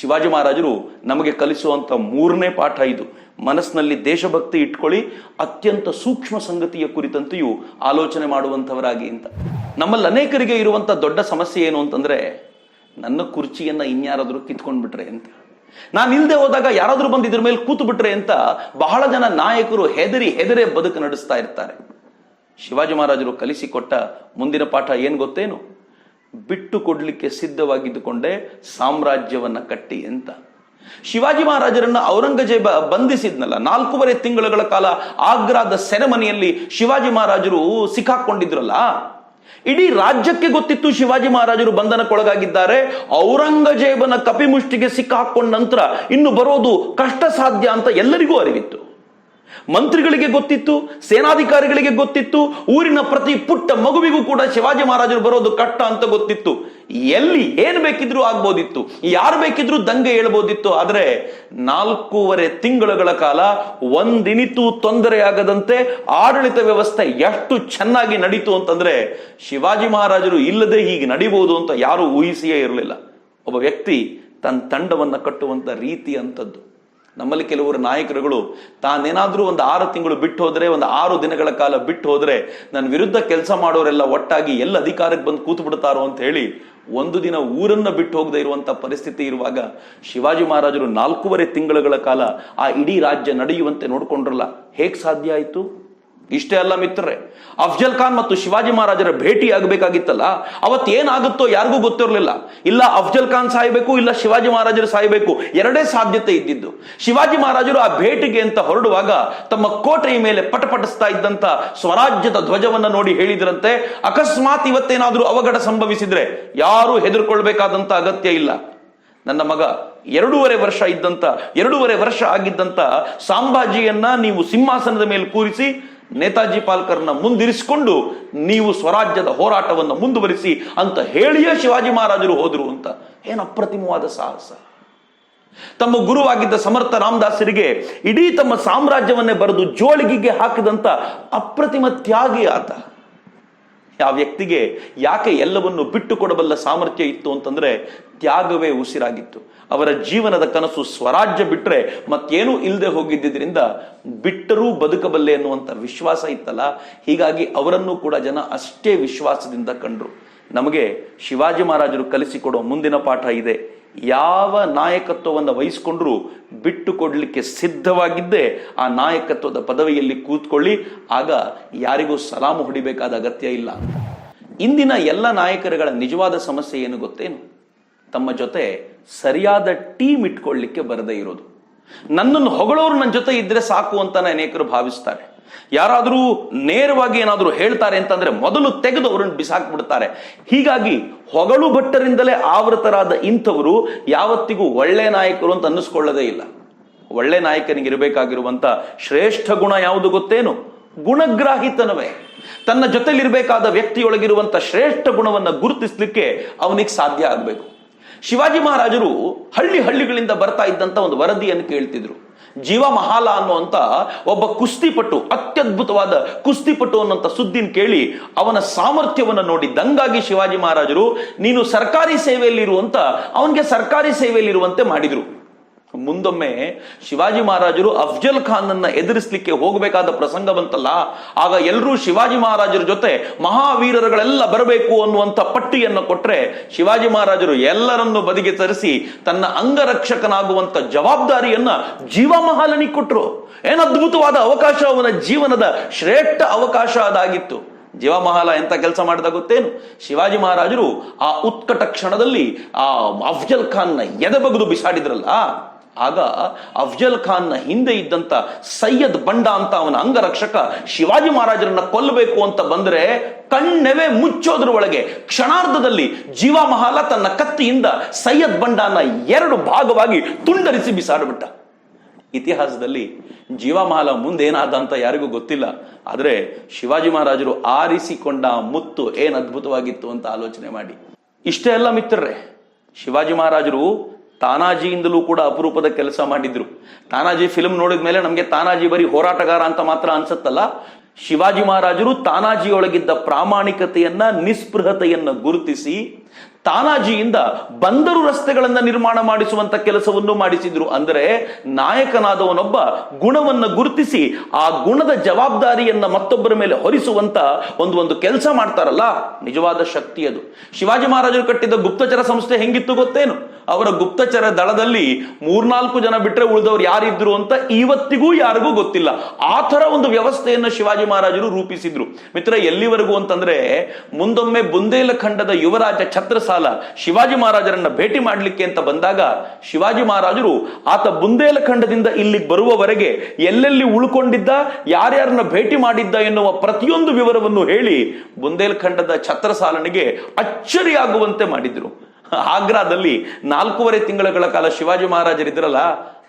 ಶಿವಾಜಿ ಮಹಾರಾಜರು ನಮಗೆ ಕಲಿಸುವಂಥ ಮೂರನೇ ಪಾಠ ಇದು. ಮನಸ್ಸಿನಲ್ಲಿ ದೇಶಭಕ್ತಿ ಇಟ್ಕೊಳ್ಳಿ, ಅತ್ಯಂತ ಸೂಕ್ಷ್ಮ ಸಂಗತಿಯ ಕುರಿತಂತೆಯೂ ಆಲೋಚನೆ ಮಾಡುವಂಥವರಾಗಿ ಅಂತ ನಮ್ಮಲ್ಲಿ ಅನೇಕರಿಗೆ ಇರುವಂಥ ದೊಡ್ಡ ಸಮಸ್ಯೆ ಏನು ಅಂತಂದ್ರೆ, ನನ್ನ ಕುರ್ಚಿಯನ್ನ ಇನ್ಯಾರಾದರೂ ಕಿತ್ಕೊಂಡ್ಬಿಟ್ರೆ ಅಂತ ನಾನು ಇಲ್ಲದೆ ಹೋದಾಗ ಯಾರಾದ್ರೂ ಬಂದು ಇದ್ರ ಮೇಲೆ ಕೂತು ಬಿಟ್ರೆ ಅಂತ ಬಹಳ ಜನ ನಾಯಕರು ಹೆದರಿ ಹೆದರೇ ಬದುಕು ನಡೆಸ್ತಾ ಇರ್ತಾರೆ. ಶಿವಾಜಿ ಮಹಾರಾಜರು ಕಲಿಸಿಕೊಟ್ಟ ಮುಂದಿನ ಪಾಠ ಏನ್ ಗೊತ್ತೇನು? ಬಿಟ್ಟು ಕೊಡ್ಲಿಕ್ಕೆ ಸಿದ್ಧವಾಗಿದ್ದುಕೊಂಡೇ ಸಾಮ್ರಾಜ್ಯವನ್ನ ಕಟ್ಟಿ ಅಂತ. ಶಿವಾಜಿ ಮಹಾರಾಜರನ್ನ ಔರಂಗಜೇಬ ಬಂಧಿಸಿದ್ನಲ್ಲ, ನಾಲ್ಕೂವರೆ ತಿಂಗಳುಗಳ ಕಾಲ ಆಗ್ರಾದ ಸೆರೆಮನೆಯಲ್ಲಿ ಶಿವಾಜಿ ಮಹಾರಾಜರು ಸಿಕ್ಕಾಕೊಂಡಿದ್ರಲ್ಲ ಇಡೀ ರಾಜ್ಯಕ್ಕೆ ಗೊತ್ತಿತ್ತು ಶಿವಾಜಿ ಮಹಾರಾಜರು ಬಂಧನಕ್ಕೊಳಗಾಗಿದ್ದಾರೆ. ಔರಂಗಜೇಬನ ಕಪಿಮುಷ್ಟಿಗೆ ಸಿಕ್ಕಾಕೊಂಡ ನಂತರ ಇನ್ನು ಬರೋದು ಕಷ್ಟ ಸಾಧ್ಯ ಅಂತ ಎಲ್ಲರಿಗೂ ಅರಿವಿತ್ತು. ಮಂತ್ರಿಗಳಿಗೆ ಗೊತ್ತಿತ್ತು, ಸೇನಾಧಿಕಾರಿಗಳಿಗೆ ಗೊತ್ತಿತ್ತು, ಊರಿನ ಪ್ರತಿ ಪುಟ್ಟ ಮಗುವಿಗೂ ಕೂಡ ಶಿವಾಜಿ ಮಹಾರಾಜರು ಬರೋದು ಕಟ್ಟ ಅಂತ ಗೊತ್ತಿತ್ತು. ಎಲ್ಲಿ ಏನ್ ಬೇಕಿದ್ರೂ ಆಗ್ಬೋದಿತ್ತು. ಯಾರು ಬೇಕಿದ್ರೂ ದಂಗೆ ಹೇಳ್ಬೋದಿತ್ತು. ಆದ್ರೆ ನಾಲ್ಕೂವರೆ ತಿಂಗಳುಗಳ ಕಾಲ ಒಂದಿನಿತೂ ತೊಂದರೆಯಾಗದಂತೆ ಆಡಳಿತ ವ್ಯವಸ್ಥೆ ಎಷ್ಟು ಚೆನ್ನಾಗಿ ನಡೀತು ಅಂತಂದ್ರೆ ಶಿವಾಜಿ ಮಹಾರಾಜರು ಇಲ್ಲದೆ ಹೀಗೆ ನಡಿಬಹುದು ಅಂತ ಯಾರು ಊಹಿಸಿಯೇ ಇರಲಿಲ್ಲ. ಒಬ್ಬ ವ್ಯಕ್ತಿ ತನ್ನ ತಂಡವನ್ನ ಕಟ್ಟುವಂತ ರೀತಿ ಅಂತದ್ದು. ನಮ್ಮಲ್ಲಿ ಕೆಲವರು ನಾಯಕರುಗಳು, ತಾನೇನಾದರೂ ಒಂದು ಆರು ತಿಂಗಳು ಬಿಟ್ಟು ಹೋದರೆ ಒಂದು ಆರು ದಿನಗಳ ಕಾಲ ಬಿಟ್ಟು ಹೋದರೆ ನನ್ನ ವಿರುದ್ಧ ಕೆಲಸ ಮಾಡೋರೆಲ್ಲ ಒಟ್ಟಾಗಿ ಎಲ್ಲ ಅಧಿಕಾರಕ್ಕೆ ಬಂದು ಕೂತು ಬಿಡ್ತಾರೋ ಅಂತ ಹೇಳಿ ಒಂದು ದಿನ ಊರನ್ನ ಬಿಟ್ಟು ಹೋಗದೆ ಇರುವಂತ ಪರಿಸ್ಥಿತಿ ಇರುವಾಗ ಶಿವಾಜಿ ಮಹಾರಾಜರು ನಾಲ್ಕೂವರೆ ತಿಂಗಳುಗಳ ಕಾಲ ಆ ಇಡೀ ರಾಜ್ಯ ನಡೆಯುವಂತೆ ನೋಡ್ಕೊಂಡ್ರಲ್ಲ. ಹೇಗೆ ಸಾಧ್ಯ ಆಯ್ತು? ಇಷ್ಟೇ ಅಲ್ಲ ಮಿತ್ರರೇ, ಅಫ್ಜಲ್ ಖಾನ್ ಮತ್ತು ಶಿವಾಜಿ ಮಹಾರಾಜರ ಭೇಟಿ ಆಗಬೇಕಾಗಿತ್ತಲ್ಲ, ಅವತ್ತು ಏನಾಗುತ್ತೋ ಯಾರಿಗೂ ಗೊತ್ತಿರಲಿಲ್ಲ. ಇಲ್ಲ ಅಫ್ಜಲ್ ಖಾನ್ ಸಾಯ್ಬೇಕು, ಇಲ್ಲ ಶಿವಾಜಿ ಮಹಾರಾಜರು ಸಾಯ್ಬೇಕು, ಎರಡೇ ಸಾಧ್ಯತೆ ಇದ್ದಿದ್ದು. ಶಿವಾಜಿ ಮಹಾರಾಜರು ಆ ಭೇಟಿಗೆ ಅಂತ ಹೊರಡುವಾಗ ತಮ್ಮ ಕೋಟೆಯ ಮೇಲೆ ಪಟಪಟಿಸ್ತಾ ಇದ್ದಂತ ಸ್ವರಾಜ್ಯದ ಧ್ವಜವನ್ನ ನೋಡಿ ಹೇಳಿದ್ರಂತೆ, ಅಕಸ್ಮಾತ್ ಇವತ್ತೇನಾದ್ರೂ ಅವಘಡ ಸಂಭವಿಸಿದ್ರೆ ಯಾರು ಹೆದರ್ಕೊಳ್ಬೇಕಾದಂತ ಅಗತ್ಯ ಇಲ್ಲ. ನನ್ನ ಮಗ, ಎರಡೂವರೆ ವರ್ಷ ಇದ್ದಂತ, ಎರಡೂವರೆ ವರ್ಷ ಆಗಿದ್ದಂತ ಸಾಂಬಾಜಿಯನ್ನ ನೀವು ಸಿಂಹಾಸನದ ಮೇಲೆ ಕೂರಿಸಿ ನೇತಾಜಿ ಪಾಲ್ಕರ್ನ ಮುಂದಿರಿಸಿಕೊಂಡು ನೀವು ಸ್ವರಾಜ್ಯದ ಹೋರಾಟವನ್ನು ಮುಂದುವರಿಸಿ ಅಂತ ಹೇಳಿಯೇ ಶಿವಾಜಿ ಮಹಾರಾಜರು ಹೋದರು ಅಂತ. ಏನು ಅಪ್ರತಿಮವಾದ ಸಾಹಸ. ತಮ್ಮ ಗುರುವಾಗಿದ್ದ ಸಮರ್ಥ ರಾಮದಾಸರಿಗೆ ಇಡೀ ತಮ್ಮ ಸಾಮ್ರಾಜ್ಯವನ್ನೇ ಬರೆದು ಜೋಳಿಗೆಗೆ ಹಾಕಿದಂತ ಅಪ್ರತಿಮ ತ್ಯಾಗಿ ಆತ. ಆ ವ್ಯಕ್ತಿಗೆ ಯಾಕೆ ಎಲ್ಲವನ್ನು ಬಿಟ್ಟು ಕೊಡಬಲ್ಲ ಸಾಮರ್ಥ್ಯ ಇತ್ತು ಅಂತಂದ್ರೆ ತ್ಯಾಗವೇ ಉಸಿರಾಗಿತ್ತು. ಅವರ ಜೀವನದ ಕನಸು ಸ್ವರಾಜ್ಯ ಬಿಟ್ರೆ ಮತ್ತೇನೂ ಇಲ್ಲದೆ ಹೋಗಿದ್ದರಿಂದ ಬಿಟ್ಟರೂ ಬದುಕಬಲ್ಲೆ ಅನ್ನುವಂಥ ವಿಶ್ವಾಸ ಇತ್ತಲ್ಲ? ಹೀಗಾಗಿ ಅವರನ್ನು ಕೂಡ ಜನ ಅಷ್ಟೇ ವಿಶ್ವಾಸದಿಂದ ಕಂಡ್ರು. ನಮಗೆ ಶಿವಾಜಿ ಮಹಾರಾಜರು ಕಲಿಸಿಕೊಡೋ ಮುಂದಿನ ಪಾಠ ಇದೆ. ಯಾವ ನಾಯಕತ್ವವನ್ನು ವಹಿಸಿಕೊಂಡ್ರೂ ಬಿಟ್ಟು ಕೊಡಲಿಕ್ಕೆ ಸಿದ್ಧವಾಗಿದ್ದೇ, ಆ ನಾಯಕತ್ವದ ಪದವಿಯಲ್ಲಿ ಕೂತ್ಕೊಳ್ಳಿ, ಆಗ ಯಾರಿಗೂ ಸಲಾಮು ಹೊಡಿಬೇಕಾದ ಅಗತ್ಯ ಇಲ್ಲ. ಇಂದಿನ ಎಲ್ಲ ನಾಯಕರುಗಳ ನಿಜವಾದ ಸಮಸ್ಯೆ ಏನು ಗೊತ್ತೇನು? ತಮ್ಮ ಜೊತೆ ಸರಿಯಾದ ಟೀಮ್ ಇಟ್ಕೊಳ್ಳಿಕ್ಕೆ ಬರದೇ ಇರೋದು. ನನ್ನನ್ನು ಹೊಗಳೋರು ನನ್ನ ಜೊತೆ ಇದ್ರೆ ಸಾಕು ಅಂತ ಅನೇಕರು ಭಾವಿಸ್ತಾರೆ. ಯಾರಾದರೂ ನೇರವಾಗಿ ಏನಾದರೂ ಹೇಳ್ತಾರೆ ಅಂತಂದ್ರೆ ಮೊದಲು ತೆಗೆದು ಅವರನ್ನು ಬಿಸಾಕ್ಬಿಡ್ತಾರೆ. ಹೀಗಾಗಿ ಹೊಗಳು ಭಟ್ಟರಿಂದಲೇ ಆವೃತರಾದ ಇಂಥವರು ಯಾವತ್ತಿಗೂ ಒಳ್ಳೆ ನಾಯಕರು ಅಂತ ಅನ್ನಿಸ್ಕೊಳ್ಳೋದೇ ಇಲ್ಲ. ಒಳ್ಳೆ ನಾಯಕನಿಗೆ ಇರಬೇಕಾಗಿರುವಂತ ಶ್ರೇಷ್ಠ ಗುಣ ಯಾವುದು ಗೊತ್ತೇನು? ಗುಣಗ್ರಾಹಿತನವೇ. ತನ್ನ ಜೊತೆಲಿರಬೇಕಾದ ವ್ಯಕ್ತಿಯೊಳಗಿರುವಂತ ಶ್ರೇಷ್ಠ ಗುಣವನ್ನ ಗುರುತಿಸ್ಲಿಕ್ಕೆ ಅವನಿಗೆ ಸಾಧ್ಯ ಆಗಬೇಕು. ಶಿವಾಜಿ ಮಹಾರಾಜರು ಹಳ್ಳಿ ಹಳ್ಳಿಗಳಿಂದ ಬರ್ತಾ ಇದ್ದಂತ ಒಂದು ವರದಿಯನ್ನು ಕೇಳ್ತಿದ್ರು. ಜೀವ ಮಹಾಲ ಅನ್ನುವಂತ ಒಬ್ಬ ಕುಸ್ತಿಪಟು, ಅತ್ಯದ್ಭುತವಾದ ಕುಸ್ತಿಪಟು ಅನ್ನುವಂತ ಸುದ್ದಿನ ಕೇಳಿ ಅವನ ಸಾಮರ್ಥ್ಯವನ್ನು ನೋಡಿ, ದಂಗಾಗಿ ಶಿವಾಜಿ ಮಹಾರಾಜರು, ನೀನು ಸರ್ಕಾರಿ ಸೇವೆಯಲ್ಲಿರುವಂತ ಅವನಿಗೆ ಸರ್ಕಾರಿ ಸೇವೆಯಲ್ಲಿರುವಂತೆ ಮಾಡಿದ್ರು. ಮುಂದೊಮ್ಮೆ ಶಿವಾಜಿ ಮಹಾರಾಜರು ಅಫ್ಜಲ್ ಖಾನ್ ಅನ್ನ ಎದುರಿಸಲಿಕ್ಕೆ ಹೋಗಬೇಕಾದ ಪ್ರಸಂಗ ಬಂತಲ್ಲ, ಆಗ ಎಲ್ಲರೂ ಶಿವಾಜಿ ಮಹಾರಾಜರ ಜೊತೆ ಮಹಾವೀರರುಗಳೆಲ್ಲ ಬರಬೇಕು ಅನ್ನುವಂತ ಪಟ್ಟಿಯನ್ನು ಕೊಟ್ರೆ ಶಿವಾಜಿ ಮಹಾರಾಜರು ಎಲ್ಲರನ್ನು ಬದಿಗೆ ತರಿಸಿ ತನ್ನ ಅಂಗರಕ್ಷಕನಾಗುವಂತ ಜವಾಬ್ದಾರಿಯನ್ನ ಜೀವ ಮಹಾಲನಿಗೆ ಕೊಟ್ರು. ಏನ್ ಅದ್ಭುತವಾದ ಅವಕಾಶ, ಅವನ ಜೀವನದ ಶ್ರೇಷ್ಠ ಅವಕಾಶ ಅದಾಗಿತ್ತು. ಜೀವಮಹಾಲ ಎಂತ ಕೆಲಸ ಮಾಡಿದ ಗೊತ್ತೇನು? ಶಿವಾಜಿ ಮಹಾರಾಜರು ಆ ಉತ್ಕಟ ಕ್ಷಣದಲ್ಲಿ ಆ ಅಫ್ಜಲ್ ಖಾನ್ನ ಎದೆ ಬಗೆದು ಬಿಸಾಡಿದ್ರಲ್ಲ. ಆಗ ಅಫ್ಜಲ್ ಖಾನ್ನ ಹಿಂದೆ ಇದ್ದಂತ ಸೈಯದ್ ಬಂಡ ಅಂತ ಅವನ ಅಂಗರಕ್ಷಕ ಶಿವಾಜಿ ಮಹಾರಾಜರನ್ನ ಕೊಲ್ಲಬೇಕು ಅಂತ ಬಂದ್ರೆ ಕಣ್ಣೆವೆ ಮುಚ್ಚೋದ್ರ ಒಳಗೆ ಕ್ಷಣಾರ್ಧದಲ್ಲಿ ಜೀವ ಮಹಾಲ ತನ್ನ ಕತ್ತಿಯಿಂದ ಸೈಯದ್ ಬಂಡಾನ ಎರಡು ಭಾಗವಾಗಿ ತುಂಡರಿಸಿ ಬಿಸಾಡ್ಬಿಟ್ಟ. ಇತಿಹಾಸದಲ್ಲಿ ಜೀವಮಾಲ ಮುಂದೇನಾದ ಅಂತ ಯಾರಿಗೂ ಗೊತ್ತಿಲ್ಲ. ಆದರೆ ಶಿವಾಜಿ ಮಹಾರಾಜರು ಆರಿಸಿಕೊಂಡ ಮುತ್ತು ಏನ್ ಅದ್ಭುತವಾಗಿತ್ತು ಅಂತ ಆಲೋಚನೆ ಮಾಡಿ. ಇಷ್ಟೇ ಅಲ್ಲ ಮಿತ್ರರೇ, ಶಿವಾಜಿ ಮಹಾರಾಜರು ತಾನಾಜಿಯಿಂದಲೂ ಕೂಡ ಅಪರೂಪದ ಕೆಲಸ ಮಾಡಿದ್ರು. ತಾನಾಜಿ ಫಿಲ್ಮ್ ನೋಡಿದ ಮೇಲೆ ನಮಗೆ ತಾನಾಜಿ ಬರೀ ಹೋರಾಟಗಾರ ಅಂತ ಮಾತ್ರ ಅನ್ಸತ್ತಲ್ಲ. ಶಿವಾಜಿ ಮಹಾರಾಜರು ತಾನಾಜಿಯೊಳಗಿದ್ದ ಪ್ರಾಮಾಣಿಕತೆಯನ್ನ, ನಿಸ್ಪೃಹತೆಯನ್ನ ಗುರುತಿಸಿ, ತಾನಾಜಿಯಿಂದ ಬಂದರು ರಸ್ತೆಗಳನ್ನ ನಿರ್ಮಾಣ ಮಾಡಿಸುವಂತ ಕೆಲಸವನ್ನು ಮಾಡಿಸಿದ್ರು. ಅಂದರೆ ನಾಯಕನಾದವನೊಬ್ಬ ಗುಣವನ್ನ ಗುರುತಿಸಿ, ಆ ಗುಣದ ಜವಾಬ್ದಾರಿಯನ್ನ ಮತ್ತೊಬ್ಬರ ಮೇಲೆ ಹೊರಿಸುವಂತ ಒಂದು ಒಂದು ಕೆಲಸ ಮಾಡ್ತಾರಲ್ಲ. ನಿಜವಾದ ಶಕ್ತಿ ಅದು. ಶಿವಾಜಿ ಮಹಾರಾಜರು ಕಟ್ಟಿದ ಗುಪ್ತಚರ ಸಂಸ್ಥೆ ಹೆಂಗಿತ್ತು ಗೊತ್ತೇನು? ಅವರ ಗುಪ್ತಚರ ದಳದಲ್ಲಿ ಮೂರ್ನಾಲ್ಕು ಜನ ಬಿಟ್ರೆ ಉಳಿದವರು ಯಾರಿದ್ರು ಅಂತ ಇವತ್ತಿಗೂ ಯಾರಿಗೂ ಗೊತ್ತಿಲ್ಲ. ಆ ಒಂದು ವ್ಯವಸ್ಥೆಯನ್ನು ಶಿವಾಜಿ ಮಹಾರಾಜರು ರೂಪಿಸಿದ್ರು. ಮಿತ್ರ, ಎಲ್ಲಿವರೆಗೂ ಅಂತಂದ್ರೆ ಮುಂದೊಮ್ಮೆ ಬುಂದೇಲಖಂಡದ ಯುವರಾಜ ಛತ್ರಸಾಲ ಶಿವಾಜಿ ಮಹಾರಾಜರನ್ನ ಭೇಟಿ ಮಾಡಲಿಕ್ಕೆ ಅಂತ ಬಂದಾಗ ಶಿವಾಜಿ ಮಹಾರಾಜರು ಆತ ಬುಂದೇಲಖಂಡದಿಂದ ಇಲ್ಲಿಗೆ ಬರುವವರೆಗೆ ಎಲ್ಲೆಲ್ಲಿ ಉಳ್ಕೊಂಡಿದ್ದ, ಯಾರ್ಯಾರನ್ನ ಭೇಟಿ ಮಾಡಿದ್ದ ಎನ್ನುವ ಪ್ರತಿಯೊಂದು ವಿವರವನ್ನು ಹೇಳಿ ಬುಂದೇಲ್ಖಂಡದ ಛತ್ರಸಾಲನಿಗೆ ಅಚ್ಚರಿಯಾಗುವಂತೆ ಮಾಡಿದ್ರು. ಆಗ್ರಾದಲ್ಲಿ ನಾಲ್ಕೂವರೆ ತಿಂಗಳ ಕಾಲ ಶಿವಾಜಿ ಮಹಾರಾಜರಿದ್ರಲ್ಲ,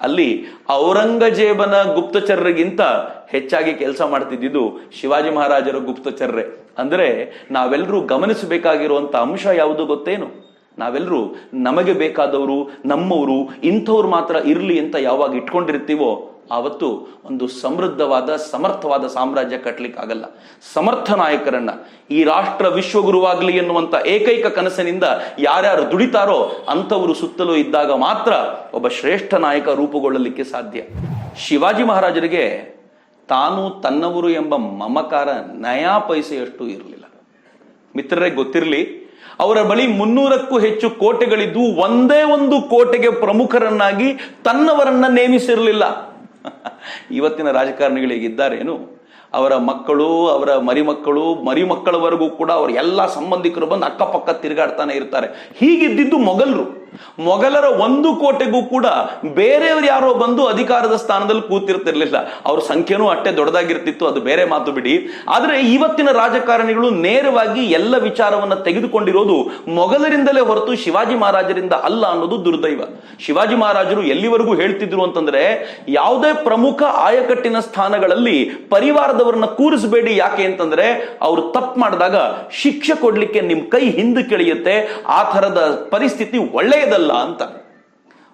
ಅಲ್ಲಿ ಔರಂಗಜೇಬನ ಗುಪ್ತಚರರಿಗಿಂತ ಹೆಚ್ಚಾಗಿ ಕೆಲಸ ಮಾಡ್ತಿದ್ದಿದ್ದು ಶಿವಾಜಿ ಮಹಾರಾಜರ ಗುಪ್ತಚರ್ರೆ. ಅಂದ್ರೆ ನಾವೆಲ್ಲರೂ ಗಮನಿಸಬೇಕಾಗಿರುವಂತ ಅಂಶ ಯಾವುದು ಗೊತ್ತೇನು? ನಾವೆಲ್ಲರೂ ನಮಗೆ ಬೇಕಾದವರು, ನಮ್ಮವರು, ಇಂಥವ್ರು ಮಾತ್ರ ಇರಲಿ ಅಂತ ಯಾವಾಗ ಇಟ್ಕೊಂಡಿರ್ತೀವೋ ಆವತ್ತು ಒಂದು ಸಮೃದ್ಧವಾದ, ಸಮರ್ಥವಾದ ಸಾಮ್ರಾಜ್ಯ ಕಟ್ಟಲಿಕ್ಕೆ ಆಗಲ್ಲ ಸಮರ್ಥ ನಾಯಕರನ್ನ ಈ ರಾಷ್ಟ್ರ ವಿಶ್ವಗುರುವಾಗಲಿ ಎನ್ನುವಂತ ಏಕೈಕ ಕನಸಿನಿಂದ ಯಾರ್ಯಾರು ದುಡಿತಾರೋ ಅಂಥವರು ಸುತ್ತಲೂ ಇದ್ದಾಗ ಮಾತ್ರ ಒಬ್ಬ ಶ್ರೇಷ್ಠ ನಾಯಕ ರೂಪುಗೊಳ್ಳಲಿಕ್ಕೆ ಸಾಧ್ಯ. ಶಿವಾಜಿ ಮಹಾರಾಜರಿಗೆ ತಾನು ತನ್ನವರು ಎಂಬ ಮಮಕಾರ, ನಯಾ ಪೈಸೆಯಷ್ಟು ಇರಲಿಲ್ಲ. ಮಿತ್ರರೇ, ಗೊತ್ತಿರಲಿ, ಅವರ ಬಳಿ ಮುನ್ನೂರಕ್ಕೂ ಹೆಚ್ಚು ಕೋಟೆಗಳಿದ್ದು, ಒಂದೇ ಒಂದು ಕೋಟೆಗೆ ಪ್ರಮುಖರನ್ನಾಗಿ ತನ್ನವರನ್ನ ನೇಮಿಸಿರಲಿಲ್ಲ. ಇವತ್ತಿನ ರಾಜಕಾರಣಿಗಳಿಗಿದ್ದಾರೇನು ಅವರ ಮಕ್ಕಳು, ಅವರ ಮರಿಮಕ್ಕಳು, ಮರಿಮಕ್ಕಳವರೆಗೂ ಕೂಡ ಅವರ ಎಲ್ಲ ಸಂಬಂಧಿಕರು ಬಂದು ಅಕ್ಕಪಕ್ಕ ತಿರುಗಾಡ್ತಾನೆ ಇರ್ತಾರೆ. ಹೀಗಿದ್ದಿದ್ದು ಮೊಘಲರು. ಮೊಘಲರ ಒಂದು ಕೋಟೆಗೂ ಕೂಡ ಬೇರೆಯವರು ಯಾರೋ ಬಂದು ಅಧಿಕಾರದ ಸ್ಥಾನದಲ್ಲಿ ಕೂತಿರ್ತಿರ್ಲಿಲ್ಲ. ಅವ್ರ ಸಂಖ್ಯೆನೂ ಅಷ್ಟೇ ದೊಡ್ಡದಾಗಿರ್ತಿತ್ತು, ಅದು ಬೇರೆ ಮಾತು ಬಿಡಿ. ಆದ್ರೆ ಇವತ್ತಿನ ರಾಜಕಾರಣಿಗಳು ನೇರವಾಗಿ ಎಲ್ಲ ವಿಚಾರವನ್ನ ತೆಗೆದುಕೊಂಡಿರೋದು ಮೊಘಲರಿಂದಲೇ ಹೊರತು ಶಿವಾಜಿ ಮಹಾರಾಜರಿಂದ ಅಲ್ಲ ಅನ್ನೋದು ದುರ್ದೈವ. ಶಿವಾಜಿ ಮಹಾರಾಜರು ಎಲ್ಲಿವರೆಗೂ ಹೇಳ್ತಿದ್ರು ಅಂತಂದ್ರೆ, ಯಾವುದೇ ಪ್ರಮುಖ ಆಯಕಟ್ಟಿನ ಸ್ಥಾನಗಳಲ್ಲಿ ಪರಿವಾರದವರನ್ನ ಕೂರಿಸಬೇಡಿ ಯಾಕೆ ಅಂತಂದ್ರೆ, ಅವರು ತಪ್ಪು ಮಾಡಿದಾಗ ಶಿಕ್ಷೆ ಕೊಡ್ಲಿಕ್ಕೆ ನಿಮ್ ಕೈ ಹಿಂದಕ್ಕೆ ಕೆಳೆಯುತ್ತೆ, ಆ ಥರದ ಪರಿಸ್ಥಿತಿ ಒಳ್ಳೆಯದಲ್ಲ ಅಂತ.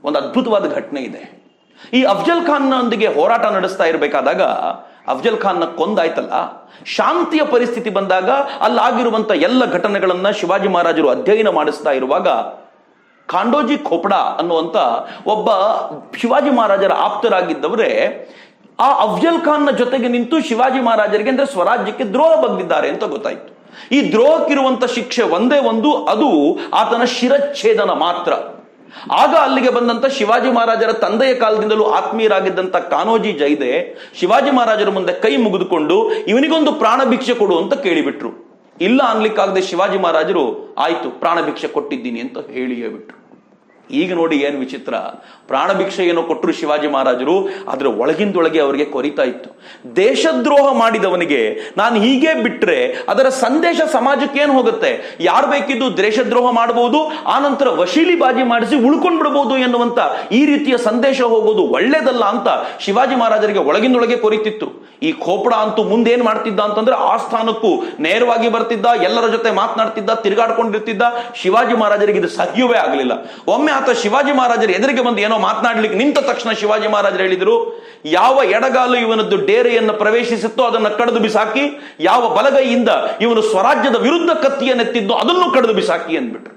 ಒಂದು ಅದ್ಭುತವಾದ ಘಟನೆ ಇದೆ. ಈ ಅಫ್ಜಲ್ ಖಾನ್ನೊಂದಿಗೆ ಹೋರಾಟ ನಡೆಸ್ತಾ ಇರಬೇಕಾದಾಗ ಅಫ್ಜಲ್ ಖಾನ್ನ ಕೊಂದಾಯ್ತಲ್ಲ. ಶಾಂತಿಯ ಪರಿಸ್ಥಿತಿ ಬಂದಾಗ ಅಲ್ಲಾಗಿರುವಂತ ಎಲ್ಲ ಘಟನೆಗಳನ್ನ ಶಿವಾಜಿ ಮಹಾರಾಜರು ಅಧ್ಯಯನ ಮಾಡಿಸ್ತಾ ಇರುವಾಗ ಖಾಂಡೋಜಿ ಖೋಪಡಾ ಅನ್ನುವಂತ ಒಬ್ಬ ಶಿವಾಜಿ ಮಹಾರಾಜರ ಆಪ್ತರಾಗಿದ್ದವರೇ ಆ ಅಫ್ಜಲ್ ಖಾನ್ನ ಜೊತೆಗೆ ನಿಂತು ಶಿವಾಜಿ ಮಹಾರಾಜರಿಗೆ ಅಂದ್ರೆ ಸ್ವರಾಜ್ಯಕ್ಕೆ ದ್ರೋಹ ಬಗ್ಗಿದ್ದಾರೆ ಅಂತ ಗೊತ್ತಾಯ್ತು. ಈ ದ್ರೋಹಕ್ಕಿರುವಂತ ಶಿಕ್ಷೆ ಒಂದೇ ಒಂದು, ಅದು ಆತನ ಶಿರಚ್ಛೇದನ ಮಾತ್ರ. ಆಗ ಅಲ್ಲಿಗೆ ಬಂದಂತ ಶಿವಾಜಿ ಮಹಾರಾಜರ ತಂದೆಯ ಕಾಲದಿಂದಲೂ ಆತ್ಮೀಯರಾಗಿದ್ದಂತ ಕಾನೋಜಿ ಜೈದೆ ಶಿವಾಜಿ ಮಹಾರಾಜರ ಮುಂದೆ ಕೈ ಮುಗಿದುಕೊಂಡು, ಇವನಿಗೊಂದು ಪ್ರಾಣ ಭಿಕ್ಷೆ ಕೊಡು ಅಂತ ಕೇಳಿಬಿಟ್ರು. ಇಲ್ಲ ಅನ್ಲಿಕ್ಕಾಗದೆ ಶಿವಾಜಿ ಮಹಾರಾಜರು, ಆಯ್ತು ಪ್ರಾಣ ಭಿಕ್ಷೆ ಕೊಟ್ಟಿದ್ದೀನಿ ಅಂತ ಹೇಳಿಯೇ ಬಿಟ್ರು. ಈಗ ನೋಡಿ ಏನು ವಿಚಿತ್ರ. ಪ್ರಾಣ ಭಿಕ್ಷೆ ಏನೋ ಕೊಟ್ಟರು ಶಿವಾಜಿ ಮಹಾರಾಜರು ಅದರ ಒಳಗಿಂದೊಳಗೆ ಅವರಿಗೆ ಕೊರಿತಾ ಇತ್ತು. ದೇಶದ್ರೋಹ ಮಾಡಿದವನಿಗೆ ನಾನು ಹೀಗೆ ಬಿಟ್ರೆ ಅದರ ಸಂದೇಶ ಸಮಾಜಕ್ಕೆ ಏನು ಹೋಗುತ್ತೆ? ಯಾರು ಬೇಕಿದ್ದು ದೇಶದ್ರೋಹ ಮಾಡಬಹುದು ಆನಂತರ ವಶೀಲಿ ಬಾಜಿ ಮಾಡಿಸಿ ಉಳ್ಕೊಂಡ್ ಬಿಡಬಹುದು ಎನ್ನುವಂತ ಈ ರೀತಿಯ ಸಂದೇಶ ಹೋಗೋದು ಒಳ್ಳೇದಲ್ಲ ಅಂತ ಶಿವಾಜಿ ಮಹಾರಾಜರಿಗೆ ಒಳಗಿಂದೊಳಗೆ ಕೊರಿತಿತ್ತು. ಈ ಖೋಪಡ ಅಂತೂ ಮುಂದೆ ಏನ್ ಮಾಡ್ತಿದ್ದ ಅಂತಂದ್ರೆ ಆ ಸ್ಥಾನಕ್ಕೂ ನೇರವಾಗಿ ಬರ್ತಿದ್ದ, ಎಲ್ಲರ ಜೊತೆ ಮಾತನಾಡ್ತಿದ್ದ, ತಿರುಗಾಡ್ಕೊಂಡಿರ್ತಿದ್ದ. ಶಿವಾಜಿ ಮಹಾರಾಜರಿಗೆ ಇದು ಸಹ್ಯವೇ ಆಗಲಿಲ್ಲ. ಒಮ್ಮೆ ಆತ ಶಿವಾಜಿ ಮಹಾರಾಜರ ಎದುರಿಗೆ ಬಂದು ಏನೋ ಮಾತನಾಡ್ಲಿಕ್ಕೆ ನಿಂತ ತಕ್ಷಣ ಶಿವಾಜಿ ಮಹಾರಾಜರು ಹೇಳಿದರು, ಯಾವ ಎಡಗಾಲು ಇವನದ್ದು ಡೇರೆಯನ್ನು ಪ್ರವೇಶಿಸುತ್ತೋ ಅದನ್ನು ಕಡಿದು ಬಿಸಾಕಿ, ಯಾವ ಬಲಗೈಯಿಂದ ಇವನು ಸ್ವರಾಜ್ಯದ ವಿರುದ್ಧ ಕತ್ತಿಯನ್ನೆತ್ತಿದ್ದು ಅದನ್ನು ಕಡಿದು ಬಿಸಾಕಿ ಅಂದ್ಬಿಟ್ರು.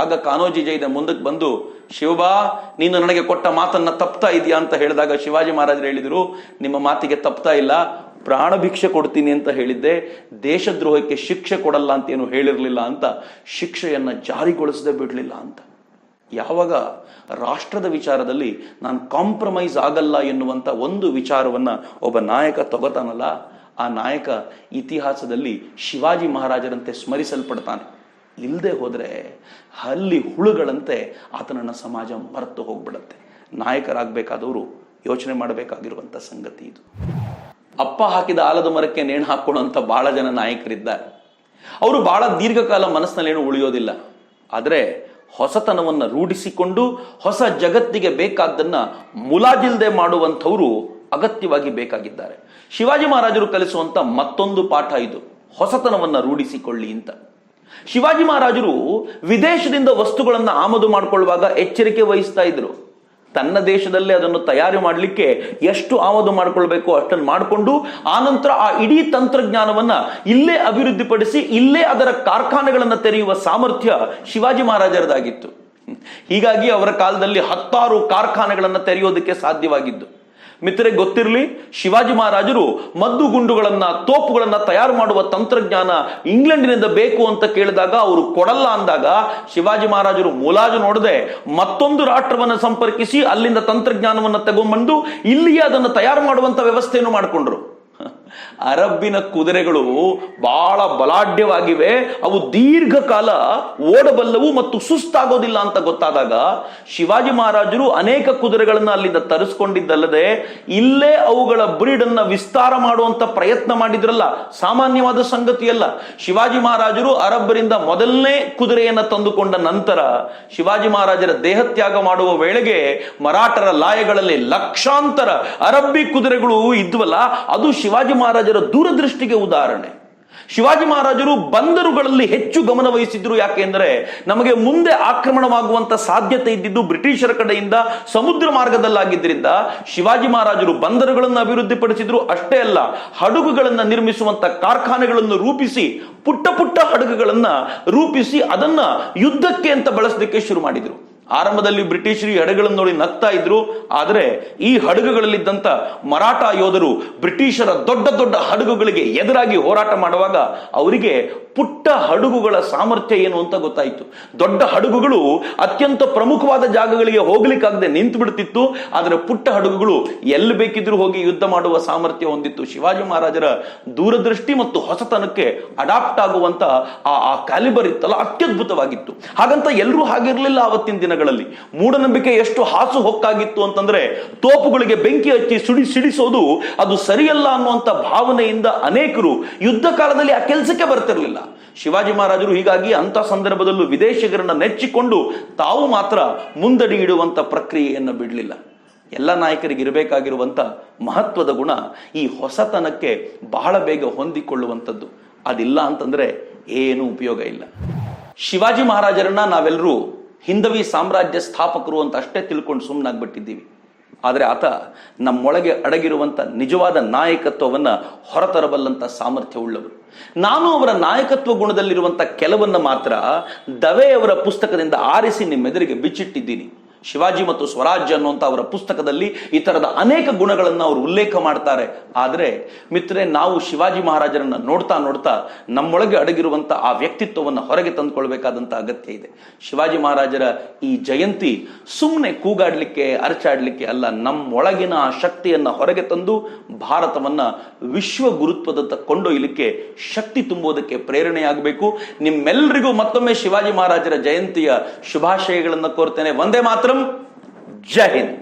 ಆಗ ಕಾನೋಜಿ ಜೈದ ಮುಂದಕ್ಕೆ ಬಂದು, ಶಿವಬಾ, ನೀನು ನನಗೆ ಕೊಟ್ಟ ಮಾತನ್ನ ತಪ್ತಾ ಇದೆಯಾ ಅಂತ ಹೇಳಿದಾಗ ಶಿವಾಜಿ ಮಹಾರಾಜರು ಹೇಳಿದರು, ನಿಮ್ಮ ಮಾತಿಗೆ ತಪ್ತಾ ಇಲ್ಲ, ಪ್ರಾಣ ಭಿಕ್ಷೆ ಕೊಡ್ತೀನಿ ಅಂತ ಹೇಳಿದ್ದೆ, ದೇಶದ್ರೋಹಕ್ಕೆ ಶಿಕ್ಷೆ ಕೊಡಲ್ಲ ಅಂತ ಏನು ಹೇಳಿರಲಿಲ್ಲ ಅಂತ, ಶಿಕ್ಷೆಯನ್ನ ಜಾರಿಗೊಳಿಸದೆ ಬಿಡಲಿಲ್ಲ ಅಂತ. ಯಾವಾಗ ರಾಷ್ಟ್ರದ ವಿಚಾರದಲ್ಲಿ ನಾನು ಕಾಂಪ್ರಮೈಸ್ ಆಗಲ್ಲ ಎನ್ನುವಂಥ ಒಂದು ವಿಚಾರವನ್ನ ಒಬ್ಬ ನಾಯಕ ತಗೋತಾನಲ್ಲ, ಆ ನಾಯಕ ಇತಿಹಾಸದಲ್ಲಿ ಶಿವಾಜಿ ಮಹಾರಾಜರಂತೆ ಸ್ಮರಿಸಲ್ಪಡ್ತಾನೆ. ಇಲ್ಲದೆ ಹೋದರೆ ಅಲ್ಲಿ ಹುಳುಗಳಂತೆ ಆತನನ್ನ ಸಮಾಜ ಮರೆತು ಹೋಗ್ಬಿಡತ್ತೆ. ನಾಯಕರಾಗಬೇಕಾದವರು ಯೋಚನೆ ಮಾಡಬೇಕಾಗಿರುವಂಥ ಸಂಗತಿ ಇದು. ಅಪ್ಪ ಹಾಕಿದ ಆಲದ ಮರಕ್ಕೆ ನೇಣು ಹಾಕೊಳ್ಳುವಂಥ ಭಾಳ ಜನ ನಾಯಕರಿದ್ದಾರೆ. ಅವರು ಬಹಳ ದೀರ್ಘಕಾಲ ಮನಸ್ಸಿನಲ್ಲೇನು ಉಳಿಯೋದಿಲ್ಲ. ಆದರೆ ಹೊಸತನವನ್ನು ರೂಢಿಸಿಕೊಂಡು ಹೊಸ ಜಗತ್ತಿಗೆ ಬೇಕಾದ್ದನ್ನು ಮುಲಾಜಿಲ್ದೆ ಮಾಡುವಂಥವರು ಅಗತ್ಯವಾಗಿ ಬೇಕಾಗಿದ್ದಾರೆ. ಶಿವಾಜಿ ಮಹಾರಾಜರು ಕಲಿಸುವಂಥ ಮತ್ತೊಂದು ಪಾಠ ಇದು, ಹೊಸತನವನ್ನು ರೂಢಿಸಿಕೊಳ್ಳಿ ಅಂತ. ಶಿವಾಜಿ ಮಹಾರಾಜರು ವಿದೇಶದಿಂದ ವಸ್ತುಗಳನ್ನು ಆಮದು ಮಾಡಿಕೊಳ್ಳುವಾಗ ಎಚ್ಚರಿಕೆ ವಹಿಸ್ತಾ ಇದ್ರು. ತನ್ನ ದೇಶದಲ್ಲೇ ಅದನ್ನು ತಯಾರಿ ಮಾಡಲಿಕ್ಕೆ ಎಷ್ಟು ಆಮದು ಮಾಡಿಕೊಳ್ಬೇಕು ಅಷ್ಟನ್ನು ಮಾಡಿಕೊಂಡು ಆನಂತರ ಆ ಇಡೀ ತಂತ್ರಜ್ಞಾನವನ್ನ ಇಲ್ಲೇ ಅಭಿವೃದ್ಧಿಪಡಿಸಿ ಇಲ್ಲೇ ಅದರ ಕಾರ್ಖಾನೆಗಳನ್ನು ತೆರೆಯುವ ಸಾಮರ್ಥ್ಯ ಶಿವಾಜಿ ಮಹಾರಾಜರದಾಗಿತ್ತು. ಹೀಗಾಗಿ ಅವರ ಕಾಲದಲ್ಲಿ ಹತ್ತಾರು ಕಾರ್ಖಾನೆಗಳನ್ನು ತೆರೆಯೋದಕ್ಕೆ ಸಾಧ್ಯವಾಗಿದ್ದು. ಮಿತ್ರರಿಗೆ ಗೊತ್ತಿರಲಿ, ಶಿವಾಜಿ ಮಹಾರಾಜರು ಮದ್ದು ಗುಂಡುಗಳನ್ನ, ತೋಪುಗಳನ್ನ ತಯಾರು ಮಾಡುವ ತಂತ್ರಜ್ಞಾನ ಇಂಗ್ಲೆಂಡಿನಿಂದ ಬೇಕು ಅಂತ ಕೇಳಿದಾಗ ಅವರು ಕೊಡಲ್ಲ ಅಂದಾಗ ಶಿವಾಜಿ ಮಹಾರಾಜರು ಮುಲಾಜು ನೋಡದೆ ಮತ್ತೊಂದು ರಾಷ್ಟ್ರವನ್ನು ಸಂಪರ್ಕಿಸಿ ಅಲ್ಲಿಂದ ತಂತ್ರಜ್ಞಾನವನ್ನು ತಗೊಂಡ್ಬಂದು ಇಲ್ಲಿಯೇ ಅದನ್ನು ತಯಾರು ಮಾಡುವಂತ ವ್ಯವಸ್ಥೆಯನ್ನು ಮಾಡಿಕೊಂಡ್ರು. ಅರಬ್ಬಿನ ಕುದುರೆಗಳು ಬಹಳ ಬಲಾಢ್ಯವಾಗಿವೆ. ಅವು ದೀರ್ಘಕಾಲ ಓಡಬಲ್ಲವು ಮತ್ತು ಸುಸ್ತಾಗೋದಿಲ್ಲ ಅಂತ ಗೊತ್ತಾದಾಗ ಶಿವಾಜಿ ಮಹಾರಾಜರು ಅನೇಕ ಕುದುರೆಗಳನ್ನ ಅಲ್ಲಿಂದ ತರಿಸ್ಕೊಂಡಿದ್ದಲ್ಲದೆ ಇಲ್ಲೇ ಅವುಗಳ ಬ್ರೀಡ್ ಅನ್ನ ವಿಸ್ತಾರ ಮಾಡುವಂತ ಪ್ರಯತ್ನ ಮಾಡಿದ್ರಲ್ಲ. ಸಾಮಾನ್ಯವಾದ ಸಂಗತಿಯಲ್ಲ. ಶಿವಾಜಿ ಮಹಾರಾಜರು ಅರಬ್ಬರಿಂದ ಮೊದಲನೇ ಕುದುರೆಯನ್ನ ತಂದುಕೊಂಡ ನಂತರ ಶಿವಾಜಿ ಮಹಾರಾಜರ ದೇಹತ್ಯಾಗ ಮಾಡುವ ವೇಳೆಗೆ ಮರಾಠರ ಲಾಯಗಳಲ್ಲಿ ಲಕ್ಷಾಂತರ ಅರಬ್ಬಿ ಕುದುರೆಗಳು ಇದ್ವಲ್ಲ, ಅದು ಶಿವಾಜಿ ಮಹಾರಾಜರ ದೂರದೃಷ್ಟಿಗೆ ಉದಾಹರಣೆ. ಶಿವಾಜಿ ಮಹಾರಾಜರು ಬಂದರುಗಳಲ್ಲಿ ಹೆಚ್ಚು ಗಮನ ವಹಿಸಿದ್ರು ಯಾಕೆಂದ್ರೆ ನಮಗೆ ಮುಂದೆ ಆಕ್ರಮಣವಾಗುವಂತ ಸಾಧ್ಯತೆ ಇದ್ದಿದ್ದು ಬ್ರಿಟಿಷರ ಕಡೆಯಿಂದ ಸಮುದ್ರ ಮಾರ್ಗದಲ್ಲಾಗಿದ್ದರಿಂದ ಶಿವಾಜಿ ಮಹಾರಾಜರು ಬಂದರುಗಳನ್ನು ಅಭಿವೃದ್ಧಿಪಡಿಸಿದ್ರು. ಅಷ್ಟೇ ಅಲ್ಲ, ಹಡಗುಗಳನ್ನು ನಿರ್ಮಿಸುವಂತ ಕಾರ್ಖಾನೆಗಳನ್ನು ರೂಪಿಸಿ, ಪುಟ್ಟ ಪುಟ್ಟ ಹಡಗುಗಳನ್ನ ರೂಪಿಸಿ ಅದನ್ನ ಯುದ್ಧಕ್ಕೆ ಅಂತ ಬಳಸಲಿಕ್ಕೆ ಶುರು ಮಾಡಿದ್ರು. ಆರಂಭದಲ್ಲಿ ಬ್ರಿಟಿಷರು ಹಡಗುಗಳನ್ನು ನೋಡಿ ನಗ್ತಾ ಇದ್ರು. ಆದರೆ ಈ ಹಡಗುಗಳಲ್ಲಿದ್ದಂತ ಮರಾಠ ಯೋಧರು ಬ್ರಿಟಿಷರ ದೊಡ್ಡ ದೊಡ್ಡ ಹಡಗುಗಳಿಗೆ ಎದುರಾಗಿ ಹೋರಾಟ ಮಾಡುವಾಗ ಅವರಿಗೆ ಪುಟ್ಟ ಹಡಗುಗಳ ಸಾಮರ್ಥ್ಯ ಏನು ಅಂತ ಗೊತ್ತಾಯಿತು. ದೊಡ್ಡ ಹಡಗುಗಳು ಅತ್ಯಂತ ಪ್ರಮುಖವಾದ ಜಾಗಗಳಿಗೆ ಹೋಗ್ಲಿಕ್ಕಾಗದೆ ನಿಂತು ಬಿಡ್ತಿತ್ತು ಆದರೆ ಪುಟ್ಟ ಹಡಗುಗಳು ಎಲ್ಲಿ ಬೇಕಿದ್ರೂ ಹೋಗಿ ಯುದ್ಧ ಮಾಡುವ ಸಾಮರ್ಥ್ಯ ಹೊಂದಿತ್ತು. ಶಿವಾಜಿ ಮಹಾರಾಜರ ದೂರದೃಷ್ಟಿ ಮತ್ತು ಹೊಸತನಕ್ಕೆ ಅಡಾಪ್ಟ್ ಆಗುವಂತ ಆ ಆ ಕ್ಯಾಲಿಬರ್ ಇತ್ತಲ್ಲ, ಅತ್ಯದ್ಭುತವಾಗಿತ್ತು. ಹಾಗಂತ ಎಲ್ಲರೂ ಹಾಗಿರಲಿಲ್ಲ ಆವತ್ತಿನ ದಿನಗಳಲ್ಲಿ. ಮೂಢನಂಬಿಕೆ ಎಷ್ಟು ಹಾಸು ಹೊಕ್ಕಾಗಿತ್ತು ಅಂತಂದ್ರೆ ತೋಪುಗಳಿಗೆ ಬೆಂಕಿ ಹಚ್ಚಿ ಸುಡಿ, ಸಿಡಿಸೋದು ಅದು ಸರಿಯಲ್ಲ ಅನ್ನುವಂತ ಭಾವನೆಯಿಂದ ಅನೇಕರು ಯುದ್ಧ ಕಾಲದಲ್ಲಿ ಆ ಕೆಲಸಕ್ಕೆ ಬರ್ತಿರ್ಲಿಲ್ಲ. ಶಿವಾಜಿ ಮಹಾರಾಜರು ಹೀಗಾಗಿ ಅಂತ ಸಂದರ್ಭದಲ್ಲೂ ವಿದೇಶಿಗರನ್ನ ನೆಚ್ಚಿಕೊಂಡು ತಾವು ಮಾತ್ರ ಮುಂದಡಿ ಇಡುವಂತ ಪ್ರಕ್ರಿಯೆಯನ್ನು ಬಿಡಲಿಲ್ಲ. ಎಲ್ಲ ನಾಯಕರಿಗೆ ಇರಬೇಕಾಗಿರುವಂತ ಮಹತ್ವದ ಗುಣ ಈ ಹೊಸತನಕ್ಕೆ ಬಹಳ ಬೇಗ ಹೊಂದಿಕೊಳ್ಳುವಂಥದ್ದು. ಅದಿಲ್ಲ ಅಂತಂದ್ರೆ ಏನು ಉಪಯೋಗ ಇಲ್ಲ. ಶಿವಾಜಿ ಮಹಾರಾಜರನ್ನ ನಾವೆಲ್ಲರೂ ಹಿಂದವಿ ಸಾಮ್ರಾಜ್ಯ ಸ್ಥಾಪಕರು ಅಂತ ಅಷ್ಟೇ ತಿಳ್ಕೊಂಡು ಸುಮ್ಮನಾಗ್ಬಿಟ್ಟಿದ್ದೀವಿ ಆದರೆ ಆತ ನಮ್ಮೊಳಗೆ ಅಡಗಿರುವಂತ ನಿಜವಾದ ನಾಯಕತ್ವವನ್ನ ಹೊರತರಬಲ್ಲಂತ ಸಾಮರ್ಥ್ಯ ಉಳ್ಳವರು ನಾನು ಅವರ ನಾಯಕತ್ವ ಗುಣದಲ್ಲಿರುವಂತ ಕೆಲವನ್ನ ಮಾತ್ರ ದವೆಯವರ ಪುಸ್ತಕದಿಂದ ಆರಿಸಿ ನಿಮ್ಮೆದುರಿಗೆ ಬಿಚ್ಚಿಟ್ಟಿದ್ದೀನಿ. ಶಿವಾಜಿ ಮತ್ತು ಸ್ವರಾಜ್ಯ ಅನ್ನುವಂಥ ಅವರ ಪುಸ್ತಕದಲ್ಲಿ ಈ ತರದ ಅನೇಕ ಗುಣಗಳನ್ನು ಅವರು ಉಲ್ಲೇಖ ಮಾಡ್ತಾರೆ. ಆದರೆ ಮಿತ್ರೆ ನಾವು ಶಿವಾಜಿ ಮಹಾರಾಜರನ್ನ ನೋಡ್ತಾ ನೋಡ್ತಾ ನಮ್ಮೊಳಗೆ ಅಡಗಿರುವಂತ ಆ ವ್ಯಕ್ತಿತ್ವವನ್ನು ಹೊರಗೆ ತಂದುಕೊಳ್ಬೇಕಾದಂತ ಅಗತ್ಯ ಇದೆ. ಶಿವಾಜಿ ಮಹಾರಾಜರ ಈ ಜಯಂತಿ ಸುಮ್ಮನೆ ಕೂಗಾಡ್ಲಿಕ್ಕೆ, ಅರಚಾಡ್ಲಿಕ್ಕೆ ಅಲ್ಲ, ನಮ್ಮೊಳಗಿನ ಆ ಶಕ್ತಿಯನ್ನ ಹೊರಗೆ ತಂದು ಭಾರತವನ್ನ ವಿಶ್ವ ಗುರುತ್ವದತ್ತ ಕೊಂಡೊಯ್ಯಲಿಕ್ಕೆ ಶಕ್ತಿ ತುಂಬುವುದಕ್ಕೆ ಪ್ರೇರಣೆಯಾಗಬೇಕು. ನಿಮ್ಮೆಲ್ಲರಿಗೂ ಮತ್ತೊಮ್ಮೆ ಶಿವಾಜಿ ಮಹಾರಾಜರ ಜಯಂತಿಯ ಶುಭಾಶಯಗಳನ್ನು ಕೋರ್ತೇನೆ. ಒಂದೇ ಮಾತ್ರ. Yıldırım Cehin.